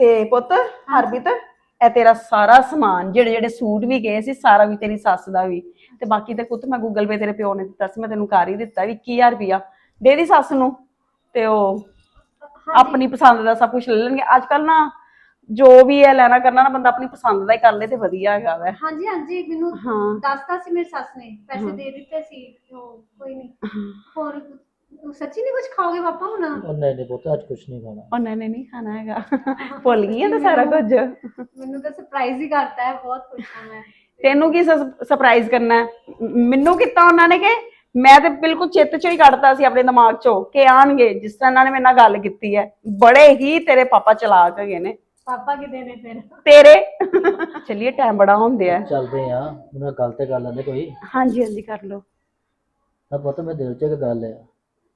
ਤੇ ਪੁੱਤ ਹਰਬਿਤ ਇਹ ਤੇਰਾ ਸਾਰਾ ਸਮਾਨ ਜਿਹੜੇ ਜਿਹੜੇ ਸੂਟ ਵੀ ਗਏ ਸੀ ਸਾਰਾ ਵੀ ਤੇਰੀ ਸੱਸ ਦਾ ਵੀ। ਤੇ ਬਾਕੀ ਤੇ ਪੁੱਤ ਮੈਂ ਗੂਗਲ ਪੇ ਤੇਰੇ ਪਿਓ ਨੇ ਦਿੱਤਾ ਸੀ ਮੈਂ ਤੈਨੂੰ ਕਰ ਹੀ ਦਿੱਤਾ ਵੀ 21000 ਰੁਪਿਆ ਦੇ ਦੀ ਸੱਸ ਨੂੰ ਤੇ ਉਹ ਆਪਣੀ ਪਸੰਦ ਦਾ ਸਭ ਕੁਝ ਲੈ ਲੈਣਗੇ। ਅੱਜ ਕੱਲ ਨਾ ਜੋ ਵੀ ਹੈ ਲੈਣਾ ਕਰਨਾ ਨਾ ਬੰਦਾ ਆਪਣੀ ਪਸੰਦ ਦਾ ਹੀ ਕਰ ਲੇ ਤੇ ਵਧੀਆ ਹੈਗਾ ਵੈ। ਹਾਂਜੀ ਹਾਂਜੀ ਮੈਨੂੰ ਹਾਂ। ਦੱਸਤਾ ਸੀ ਮੇਰੀ ਸੱਸ ਨੇ ਪੈਸੇ ਦੇ ਦਿੱਤੇ ਸੀ ਉਹ ਕੋਈ ਨਹੀਂ ਹੋਰ ਸੱਚੀ ਨਹੀਂ ਕੁਝ ਖਾਓਗੇ ਪਾਪਾ ਹੁਣ? ਉਹ ਨਹੀਂ ਨਹੀਂ ਪੁੱਤ ਅੱਜ ਕੁਛ ਨਹੀਂ ਖਾਣਾ। ਉਹ ਨਹੀਂ ਨਹੀਂ ਨਹੀਂ ਖਾਣਾ ਹੈਗਾ। ਭੁੱਲ ਗਈ ਹੈ ਤਾਂ ਸਾਰਾ ਕੁਝ। ਮੈਨੂੰ ਤਾਂ ਸਰਪ੍ਰਾਈਜ਼ ਹੀ ਕਰਤਾ ਹੈ ਬਹੁਤ ਖੁਸ਼ ਹਾਂ ਮੈਂ। ਤੈਨੂੰ ਕੀ ਸਰਪ੍ਰਾਈਜ਼ ਕਰਨਾ ਹੈ? ਮ- ਮੈਨੂੰ ਕੀਤਾ ਉਹਨਾਂ ਨੇ ਕਿ ਮੈਂ ਤੇ ਬਿਲਕੁਲ ਚਿੱਤ ਚੋਂ ਹੀ ਕੱਢਤਾ ਸੀ ਆਪਣੇ ਦਿਮਾਗ ਚੋਂ ਕਿ ਆਣਗੇ ਜਿਸ ਤਰ੍ਹਾਂ ਇਹਨਾਂ ਨੇ ਮੇਰੇ ਨਾਲ ਗੱਲ ਕੀਤੀ ਹੈ। ਬੜੇ ਹੀ ਤੇਰੇ ਪਾਪਾ ਚਲਾਕ ਹੈਗੇ ਨੇ। ਪਾਪਾ ਕਿਤੇ ਨੇ ਫਿਰ? ਤੇਰੇ? ਚੱਲੀਏ ਟਾਈਮ ਬੜਾ ਹੁੰਦੇ ਆ। ਚੱਲਦੇ ਆ। ਮੈਨੂੰ ਗੱਲ ਤੇ ਕਰ ਲੈਂਦੇ ਕੋਈ। ਹਾਂਜੀ ਹਾਂਜੀ ਕਰ ਲਓ। ਤਾਂ ਪੁੱਤ ਮੇਰੇ ਦਿਲ 'ਚ ਇੱਕ ਗੱਲ ਹੈ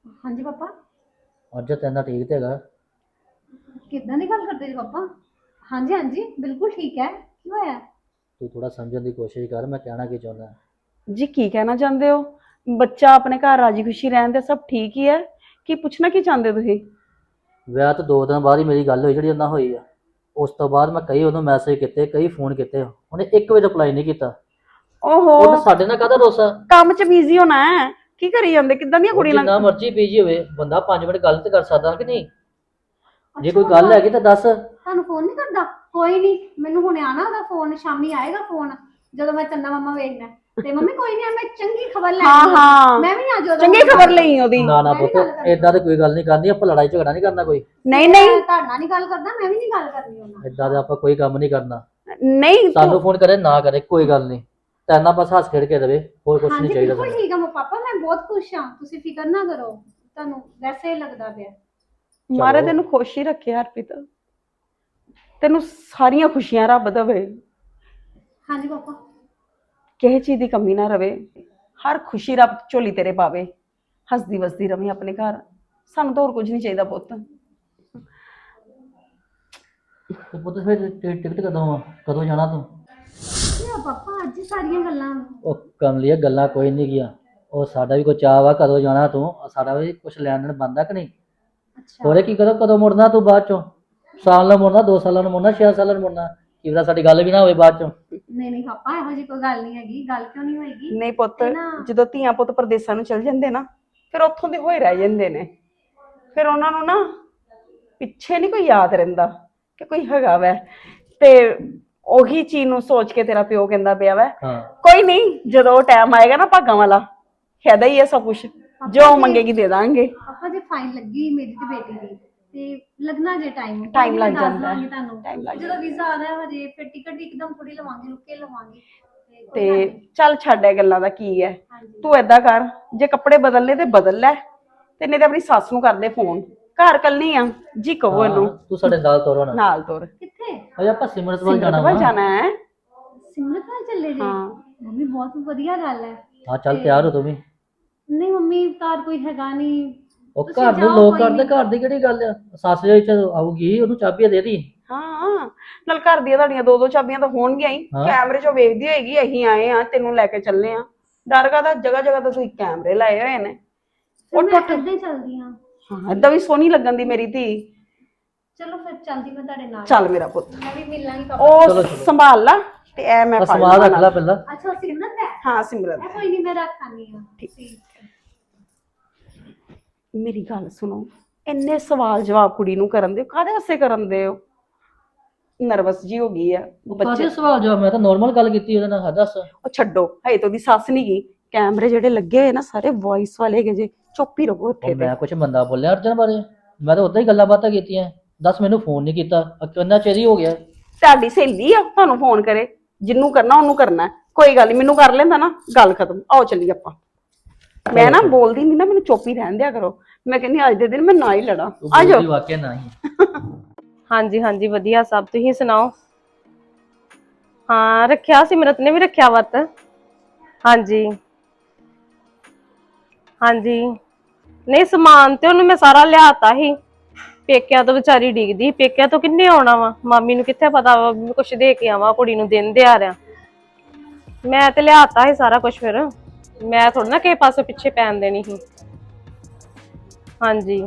ਹਾਂਜੀ ਪਾਪਾ? ਅੱਜ ਤੈਨਾਂ ਠੀਕ ਤੇ ਹੈਗਾ। ਕਿੱਦਾਂ ਦੀ ਗੱਲ ਕਰਦੇ ਜੀ ਪਾਪਾ? ਹਾਂਜੀ ਹਾਂਜੀ ਬਿਲਕੁਲ ਠੀਕ ਹੈ। ਕੀ ਹੋਇਆ? ਤੂੰ ਥੋੜਾ ਸਮਝਣ ਦੀ ਕੋਸ਼ਿਸ਼ ਕਰ ਮੈਂ ਕਹਿਣਾ ਕੀ ਚਾਹੁੰਦਾ। ਜੀ ਕੀ ਕਹਿਣਾ ਚਾਹੁੰਦੇ ਹੋ? ਬੱਚਾ ਆਪਣੇ ਘਰ ਰਾਜੀ ਖੁਸ਼ੀ ਰਹਿਣ ਦੇ ਸਭ ਠੀਕ ਹੀ ਹੈ। ਕੀ ਪੁੱਛਣਾ ਕੀ ਚਾਹੁੰਦੇ ਹੋ ਤੁਸੀਂ? ਵਿਆਹ ਤੋਂ ਦੋ ਦਿਨ ਬਾਅਦ ਹੀ ਮੇਰੀ ਗੱਲ ਹੋਈ ਜਿਹੜੀ ਉਹਨਾਂ ਹੋਈ ਆ। ਉਸ ਤੋਂ ਬਾਅਦ ਮੈਂ ਕਈ ਉਹਨੂੰ ਮੈਸੇਜ ਕੀਤੇ ਕਈ ਫੋਨ ਕੀਤੇ। ਉਹਨੇ ਇੱਕ ਵੀ ਰਿਪਲਾਈ ਨਹੀਂ ਕੀਤਾ। ਓਹੋ। ਉਹਨੇ ਸਾਡੇ ਨਾਲ ਕਾਹਦਾ ਰੋਸਾ ਕੰਮ 'ਚ ਬਿਜ਼ੀ ਹੋਣਾ ਹੈ। ਕੀ ਕਰੀ ਜਾਂਦੇ? ਕਿੱਦਾਂ ਦੀਆਂ ਕੁੜੀਆਂ ਜਿੰਨਾ ਮਰਜ਼ੀ ਬੀਜੀ ਹੋਵੇ ਬੰਦਾ 5 ਮਿੰਟ ਗੱਲ ਤੇ ਕਰ ਸਕਦਾ ਕਿ ਨਹੀਂ? ਜੇ ਕੋਈ ਗੱਲ ਹੈਗੀ ਤਾਂ ਦੱਸ। ਤੁਹਾਨੂੰ ਫੋਨ ਨਹੀਂ ਕਰਦਾ? ਕੋਈ ਨਹੀਂ ਮੈਨੂੰ ਹੁਣੇ ਆਣਾ ਉਹਦਾ ਫੋਨ ਸ਼ਾਮੀ ਆਏਗਾ ਫੋਨ ਜਦੋਂ ਮੈਂ ਚੰਨਾ ਮਮਾ ਵੇਖਣਾ। ਤੇ ਮੰਮੀ ਕੋਈ ਨਹੀਂ ਮੈਂ ਚੰਗੀ ਖਬਰ ਲੈ ਹਾਂ ਆਈ ਹਾਂ। ਮੈਂ ਵੀ ਉਹਦਾ ਚੰਗੀ ਖਬਰ ਲਈ ਉਹਦੀ। ਨਾ ਨਾ ਮੈਂ ਵੀ ਪੁੱਤ ਗੱਲ ਕਰਨੀ। ਏਦਾਂ ਤੇ ਕੋਈ ਗੱਲ ਨਹੀਂ ਕਰਨੀ ਆਪਾਂ ਲੜਾਈ ਝਗੜਾ ਨਹੀਂ ਕਰਨਾ ਕੋਈ। ਨਹੀਂ ਨਹੀਂ। ਮੈਂ ਤੁਹਾਡੇ ਨਹੀਂ ਗੱਲ ਕਰਦਾ ਮੈਂ ਵੀ ਨਹੀਂ ਗੱਲ ਕਰਨੀ ਉਹਨਾਂ ਨਾਲ। ਏਦਾਂ ਦੇ ਆਪਾਂ ਕੋਈ ਕੰਮ ਨਹੀਂ ਕਰਨਾ। ਨਹੀਂ ਤੂੰ- ਸਾਨੂੰ ਫੋਨ ਕਰੇ ਨਾ ਕਰੇ ਕੋਈ ਗੱਲ ਨਹੀਂ। ਤੈਨਾਂ ਬਸ ਹੱਸ ਖੇਡ ਕੇ ਦੇਵੇ ਹੋਰ ਕੁਝ ਹਾਂਜੀ ਨਹੀਂ ਚਾਹੀਦਾ ਬਿਲਕੁਲ ਸਾਨੂੰ। ਠੀਕ ਆ ਮੋ ਪਾਪਾ ਮੈਂ ਬਹੁਤ ਖੁਸ਼ ਹਾਂ। ਤੁਸੀਂ ਫਿਕਰ ਨਾ ਕਰੋ। ਤੁਹਾਨੂੰ ਵੈਸੇ ਹੀ ਲੱਗਦਾ ਪਿਆ। ਮਾਰੇ ਚਲੋ। ਤੈਨੂੰ ਖੁਸ਼ ਹੀ ਰੱਖੇ ਹਰਪ੍ਰੀਤ। ਤੈਨੂੰ ਸਾਰੀਆਂ ਖੁਸ਼ੀਆਂ ਰੱਬ ਦੇਵੇ। ਹਾਂਜੀ ਪਾਪਾ। ਕਿਸੇ ਚੀਜ਼ ਦੀ ਕਮੀ ਨਾ ਰਵੇ। ਹਰ ਖੁਸ਼ੀ ਰੱਬ ਝੋਲੀ ਤੇਰੇ ਪਾਵੇ। ਹੱਸਦੀ ਵਸਦੀ ਰਵੇਂ ਆਪਣੇ ਘਰ। ਸਾਨੂੰ ਤਾਂ ਹੋਰ ਕੁਝ ਨਹੀਂ ਚਾਹੀਦਾ ਪੁੱਤ। ਤੇ ਪੁੱਤ ਫਿਰ ਟਿਕਟ ਕਦੋਂ ਆ? ਕਦੋਂ ਜਾਣਾ ਤੂੰ? ਪਾਪਾ ਅੱਜ ਸਾਰੀਆਂ ਗੱਲਾਂ। ਉਹ ਕਮਲੀਆ ਗੱਲਾਂ ਕੋਈ ਨਹੀਂ ਗਿਆ। ਉਹ ਸਾਡਾ ਵੀ ਕੋਈ ਚਾਹ ਵਾ ਕਦੋਂ ਜਾਣਾ ਤੂੰ? ਸਾਡਾ ਵੀ ਕੁਝ ਲੈਣ ਦੇਣ ਬੰਦਾ ਕਿ ਨਹੀਂ? ਅੱਛਾ। ਹੋਰੇ ਕੀ ਕਦੋਂ ਕਦੋਂ ਮੁੜਨਾ ਤੂੰ ਬਾਅਦ ਚੋਂ? ਸਾਲ ਨਾਲ ਮੁੜਨਾ 2 ਸਾਲਾਂ ਨੂੰ ਮੁੜਨਾ 6 ਸਾਲਾਂ ਨੂੰ ਮੁੜਨਾ? ਕੀ ਪਤਾ ਸਾਡੀ ਗੱਲ ਵੀ ਨਾ ਹੋਵੇ ਬਾਅਦ ਚੋਂ? ਨਹੀਂ ਨਹੀਂ ਪਾਪਾ ਇਹੋ ਜਿਹੀ ਕੋਈ ਗੱਲ ਨਹੀਂ ਹੈਗੀ। ਗੱਲ ਕਿਉਂ ਨਹੀਂ ਹੋਏਗੀ? ਨਹੀਂ ਪੁੱਤ ਨਾ- ਜਦੋਂ ਧੀਆਂ ਪੁੱਤ ਪ੍ਰਦੇਸਾਂ ਨੂੰ ਚਲ ਜਾਂਦੇ ਨਾ ਫਿਰ ਉੱਥੋਂ ਦੇ ਹੋਏ ਰਹਿ ਜਾਂਦੇ ਨੇ। ਫਿਰ ਉਹਨਾਂ ਨੂੰ ਨਾ ਪਿੱਛੇ ਨਹੀਂ ਕੋਈ ਯਾਦ ਰਹਿੰਦਾ ਕਿ ਕੋਈ ਹੈਗਾ ਵੈ। ਤੇ ਉਹੀ ਚੀਜ਼ ਨੂੰ ਸੋਚ ਕੇ ਤੇਰਾ ਪਿਓ ਕਹਿੰਦਾ ਪਿਆ ਵੈ। ਹਾਂ। ਕੋਈ ਨਹੀਂ ਜਦੋਂ ਉਹ ਟਾਈਮ ਆਏਗਾ ਨਾ ਭਾਗਾਂ ਵਾਲਾ ਫਾਇਦਾ ਹੀ ਹੈ ਸਭ ਕੁਝ ਜੋ ਮੰਗੇਗੀ ਦੇ ਦਾਂਗੇ। ਪਾਪਾ ਜੇ ਫਾਈਨ ਲੱਗੀ ਮੇਰੀ ਤੇ ਬੇਟੀ ਦੀ ਤੇ ਲੱਗਣਾ ਜੇ ਟਾਈਮ Time ਲੱਗ ਜਾਂਦਾ। ਹੈ। ਤੁਹਾਨੂੰ। Time ਲੱਗ ਜਦੋਂ ਵੀਜ਼ਾ ਆ ਰਿਹਾ ਹਜੇ ਫਿਰ ਟਿਕਟ ਵੀ ਇੱਕਦਮ ਥੋੜੀ ਲਵਾਂਗੇ ਰੁਕ ਲਵਾਂਗੇ। ਤੇ। ਚੱਲ ਛੱਡ ਇਹ ਗੱਲਾਂ ਦਾ ਕੀ ਹੈ। ਹਾਂਜੀ। ਤੂੰ ਏਦਾਂ ਕਰ ਜੇ ਕੱਪੜੇ ਬਦਲਨੇ ਤੇ ਬਦਲ ਲੈ ਤੇ ਨਹੀਂ ਤੇ ਆਪਣੀ ਸੱਸ ਨੂੰ ਕਰ ਦੇ ਫੋਨ ਘਰ ਕੱਲਨੀ ਆ ਜੀ ਕਹੋ ਇਹਨੂੰ। ਤੂੰ ਸਾਡੇ ਨਾਲ ਤੋਰੋ ਨਾ ਨਾਲ ਤੋਰ। ਕਿੱਥੇ? ਅਜੇ ਆਪਾਂ ਸਿਮਰਤ ਵੱਲ ਜਾਣਾ ਵਾ। ਜਾਣਾ ਹੈ। ਸਿਮਰਤ ਨਾਲ ਚੱਲੇ ਜੀ? ਹਾਂ। ਮੰਮੀ ਬਹੁਤ ਵਧੀਆ ਗੱਲ ਹੈ। ਹਾਂ ਚੱਲ ਤਿਆਰ ਹੋ ਤੂੰ ਵੀ। ਨਹੀਂ ਮੰਮੀ ਘਰ ਕੋਈ ਹੈਗਾ ਨਹੀਂ। ਉਹ ਤੁਸੀਂ ਘਰ ਨੂੰ ਜਾਓ, ਲੋਕ ਕੋਈ ਕਰਦੇ ਘਰ ਦੀ ਕਿਹੜੀ ਗੱਲ ਆ? ਸੱਸ ਜੇ ਚ ਆਊਗੀ ਉਹਨੂੰ ਚਾਬੀਆਂ ਦੇ ਦੀ। ਹਾਂ ਨਾਲ ਘਰ ਦੀਆਂ ਤੁਹਾਡੀਆਂ ਦੋ ਦੋ ਚਾਬੀਆਂ ਤਾਂ ਹੋਣਗੀਆਂ ਹੀ। ਹਾਂ। ਕੈਮਰੇ 'ਚੋਂ ਵੇਖਦੀ ਹੋਏਗੀ ਅਸੀਂ ਆਏ ਆ ਤੈਨੂੰ ਲੈ ਕੇ ਚੱਲੇ ਆ। ਡਰ ਕਾਦਾ ਜਗ੍ਹਾ ਜਗ੍ਹਾ ਤੇ ਤੁਸੀਂ ਕੈਮਰੇ ਲਾਏ ਹੋਏ ਨੇ। ਉੱਠ ਮੈਂ ਹੀ ਚੱਲਦੀ ਹਾਂ ਹਾਂ ਏਦਾਂ ਵੀ ਸੋਹਣੀ ਲੱਗਣ ਦੀ ਮੇਰੀ ਧੀ। ਚਲੋ ਫਿਰ ਚੱਲਦੀ ਮੈਂ ਤੁਹਾਡੇ ਨਾਲ। ਚੱਲ ਮੇਰਾ ਪੁੱਤ। ਮੈਂ ਵੀ ਮਿਲ ਲਾਂਗੀ ਪਾਪਾ। ਉਹ ਚਲੋ, ਚਲੋ। ਸੰਭਾਲ ਲਾ ਤੇ ਐ ਮੈਂ ਆ ਫੜ ਸਮਾਨ ਰੱਖ ਲਵਾਂ ਲੈ ਪਹਿਲਾਂ। ਅੱਛਾ ਸਿਮਰਤ ਹੈ? ਹਾਂ ਸਿਮਰਨ ਇਹ ਕੋਈ ਨਹੀਂ ਮੈਂ ਰੱਖ ਆਨੀ ਹਾਂ ਠੀਕ। ਮੇਰੀ ਗੱਲ ਸੁਣੋ ਇੰਨੇ ਸਵਾਲ ਜਵਾਬ ਕੁੜੀ ਨੂੰ ਕਰਨ ਦੇ ਕਾਹਦੇ ਵਾਸਤੇ ਕਰਨ ਦੇ ਹੋ ਨਰਵਸ ਜੀ ਹੋ ਗਈ ਆ ਕਾਹਦੇ ਬੱਚੇ ਸਵਾਲ ਜਵਾਬ? ਮੈਂ ਤਾਂ ਨਾਰਮਲ ਗੱਲ ਕੀਤੀ ਉਹਦੇ ਨਾਲ ਹਾਂ ਦੱਸ। ਉਹ ਛੱਡੋ ਹਜੇ ਤੋਂ ਦੀ ਸੱਸ ਨਹੀਂ ਗਈ। ਕੈਮਰੇ ਜਿਹੜੇ ਲੱਗੇ ਹੋਏ ਨਾ ਸਾਰੇ ਵੌਇਸ ਵਾਲੇ ਹੈਗੇ ਜੇ ਚੁੱਪ ਹੀ ਰਹੋ ਇੱਥੇ ਉਹ ਤੇ। ਮੈਂ ਕੁਝ ਮੰਦਾ ਬੋਲਿਆ ਅਰਜਨ ਬਾਰੇ? ਮੈਂ ਤਾਂ ਉਦਾਂ ਹੀ ਗੱਲਾਂ ਬਾਤਾਂ ਕੀਤੀਆਂ। ਦੱਸ ਮੈਨੂੰ ਫੋਨ ਨਹੀਂ ਕੀਤਾ। ਆ ਕਿੰਨਾ ਚਿਰ ਹੀ ਹੋ ਗਿਆ। ਤੁਹਾਡੀ ਸਹੇਲੀ ਆ ਤੁਹਾਨੂੰ ਫੋਨ ਕਰੇ। ਜਿੰਨੂੰ ਕਰਨਾ ਉਹਨੂੰ ਕਰਨਾ। ਹੈ। ਕੋਈ ਗੱਲ ਨਹੀਂ ਮੈਨੂੰ ਕਰ ਲੈਂਦਾ ਨਾ ਗੱਲ ਖਤਮ। ਆਓ ਚੱਲੀ ਆਪਾਂ। ਮੈਂ ਨਾ ਬੋਲਦੀ ਨਹੀਂ ਨਾ ਮੈਨੂੰ ਚੁੱਪ ਹੀ ਰਹਿਣ ਦਿਆ ਕਰੋ। ਮੈਂ ਕਹਿੰਦੀ ਅੱਜ ਦੇ ਦਿਨ ਮੈਂ ਨਾ ਹੀ ਲੜਾਂ। ਆ ਜਾਓ। ਬੋਲਦੀ ਵਾਕਿਆ ਨਹੀਂ ਹਾਂਜੀ ਹਾਂਜੀ ਵਧੀਆ ਸਭ ਤੁਸੀਂ ਸੁਣਾਓ? ਹਾਂ ਰੱਖਿਆ ਸਿਮਰਤ ਨੇ ਵੀ ਰੱਖਿਆ ਵਰਤ ਹਾਂਜੀ। ਹਾਂਜੀ। ਨਹੀਂ, ਸਮਾਨ ਤੇ ਉਹਨੂੰ ਮੈਂ ਸਾਰਾ ਲਿਆਤਾ ਸੀ। ਪੇਕਿਆਂ ਤੋਂ ਵਿਚਾਰੀ ਡਿੱਗਦੀ, ਪੇਕਿਆਂ ਤੋਂ ਕਿੰਨੇ ਆਉਣਾ ਵਾ? ਮਾਮੀ ਨੂੰ ਕਿੱਥੇ ਪਤਾ ਵਾ ਵੀ ਕੁਛ ਦੇ ਕੇ ਆਵਾਂ, ਕੁੜੀ ਨੂੰ ਦਿਨ ਦੇ ਆ ਰਿਆ ਮੈਂ ਤੇ ਲਿਆਤਾ ਸੀ ਸਾਰਾ ਕੁਝ ਫਿਰ। ਮੈਂ ਥੋੜਾ ਨਾ ਕਿਸੇ ਪਾਸੇ ਪਿੱਛੇ ਪੈਣ ਦੇਣੀ ਸੀ। ਹਾਂਜੀ।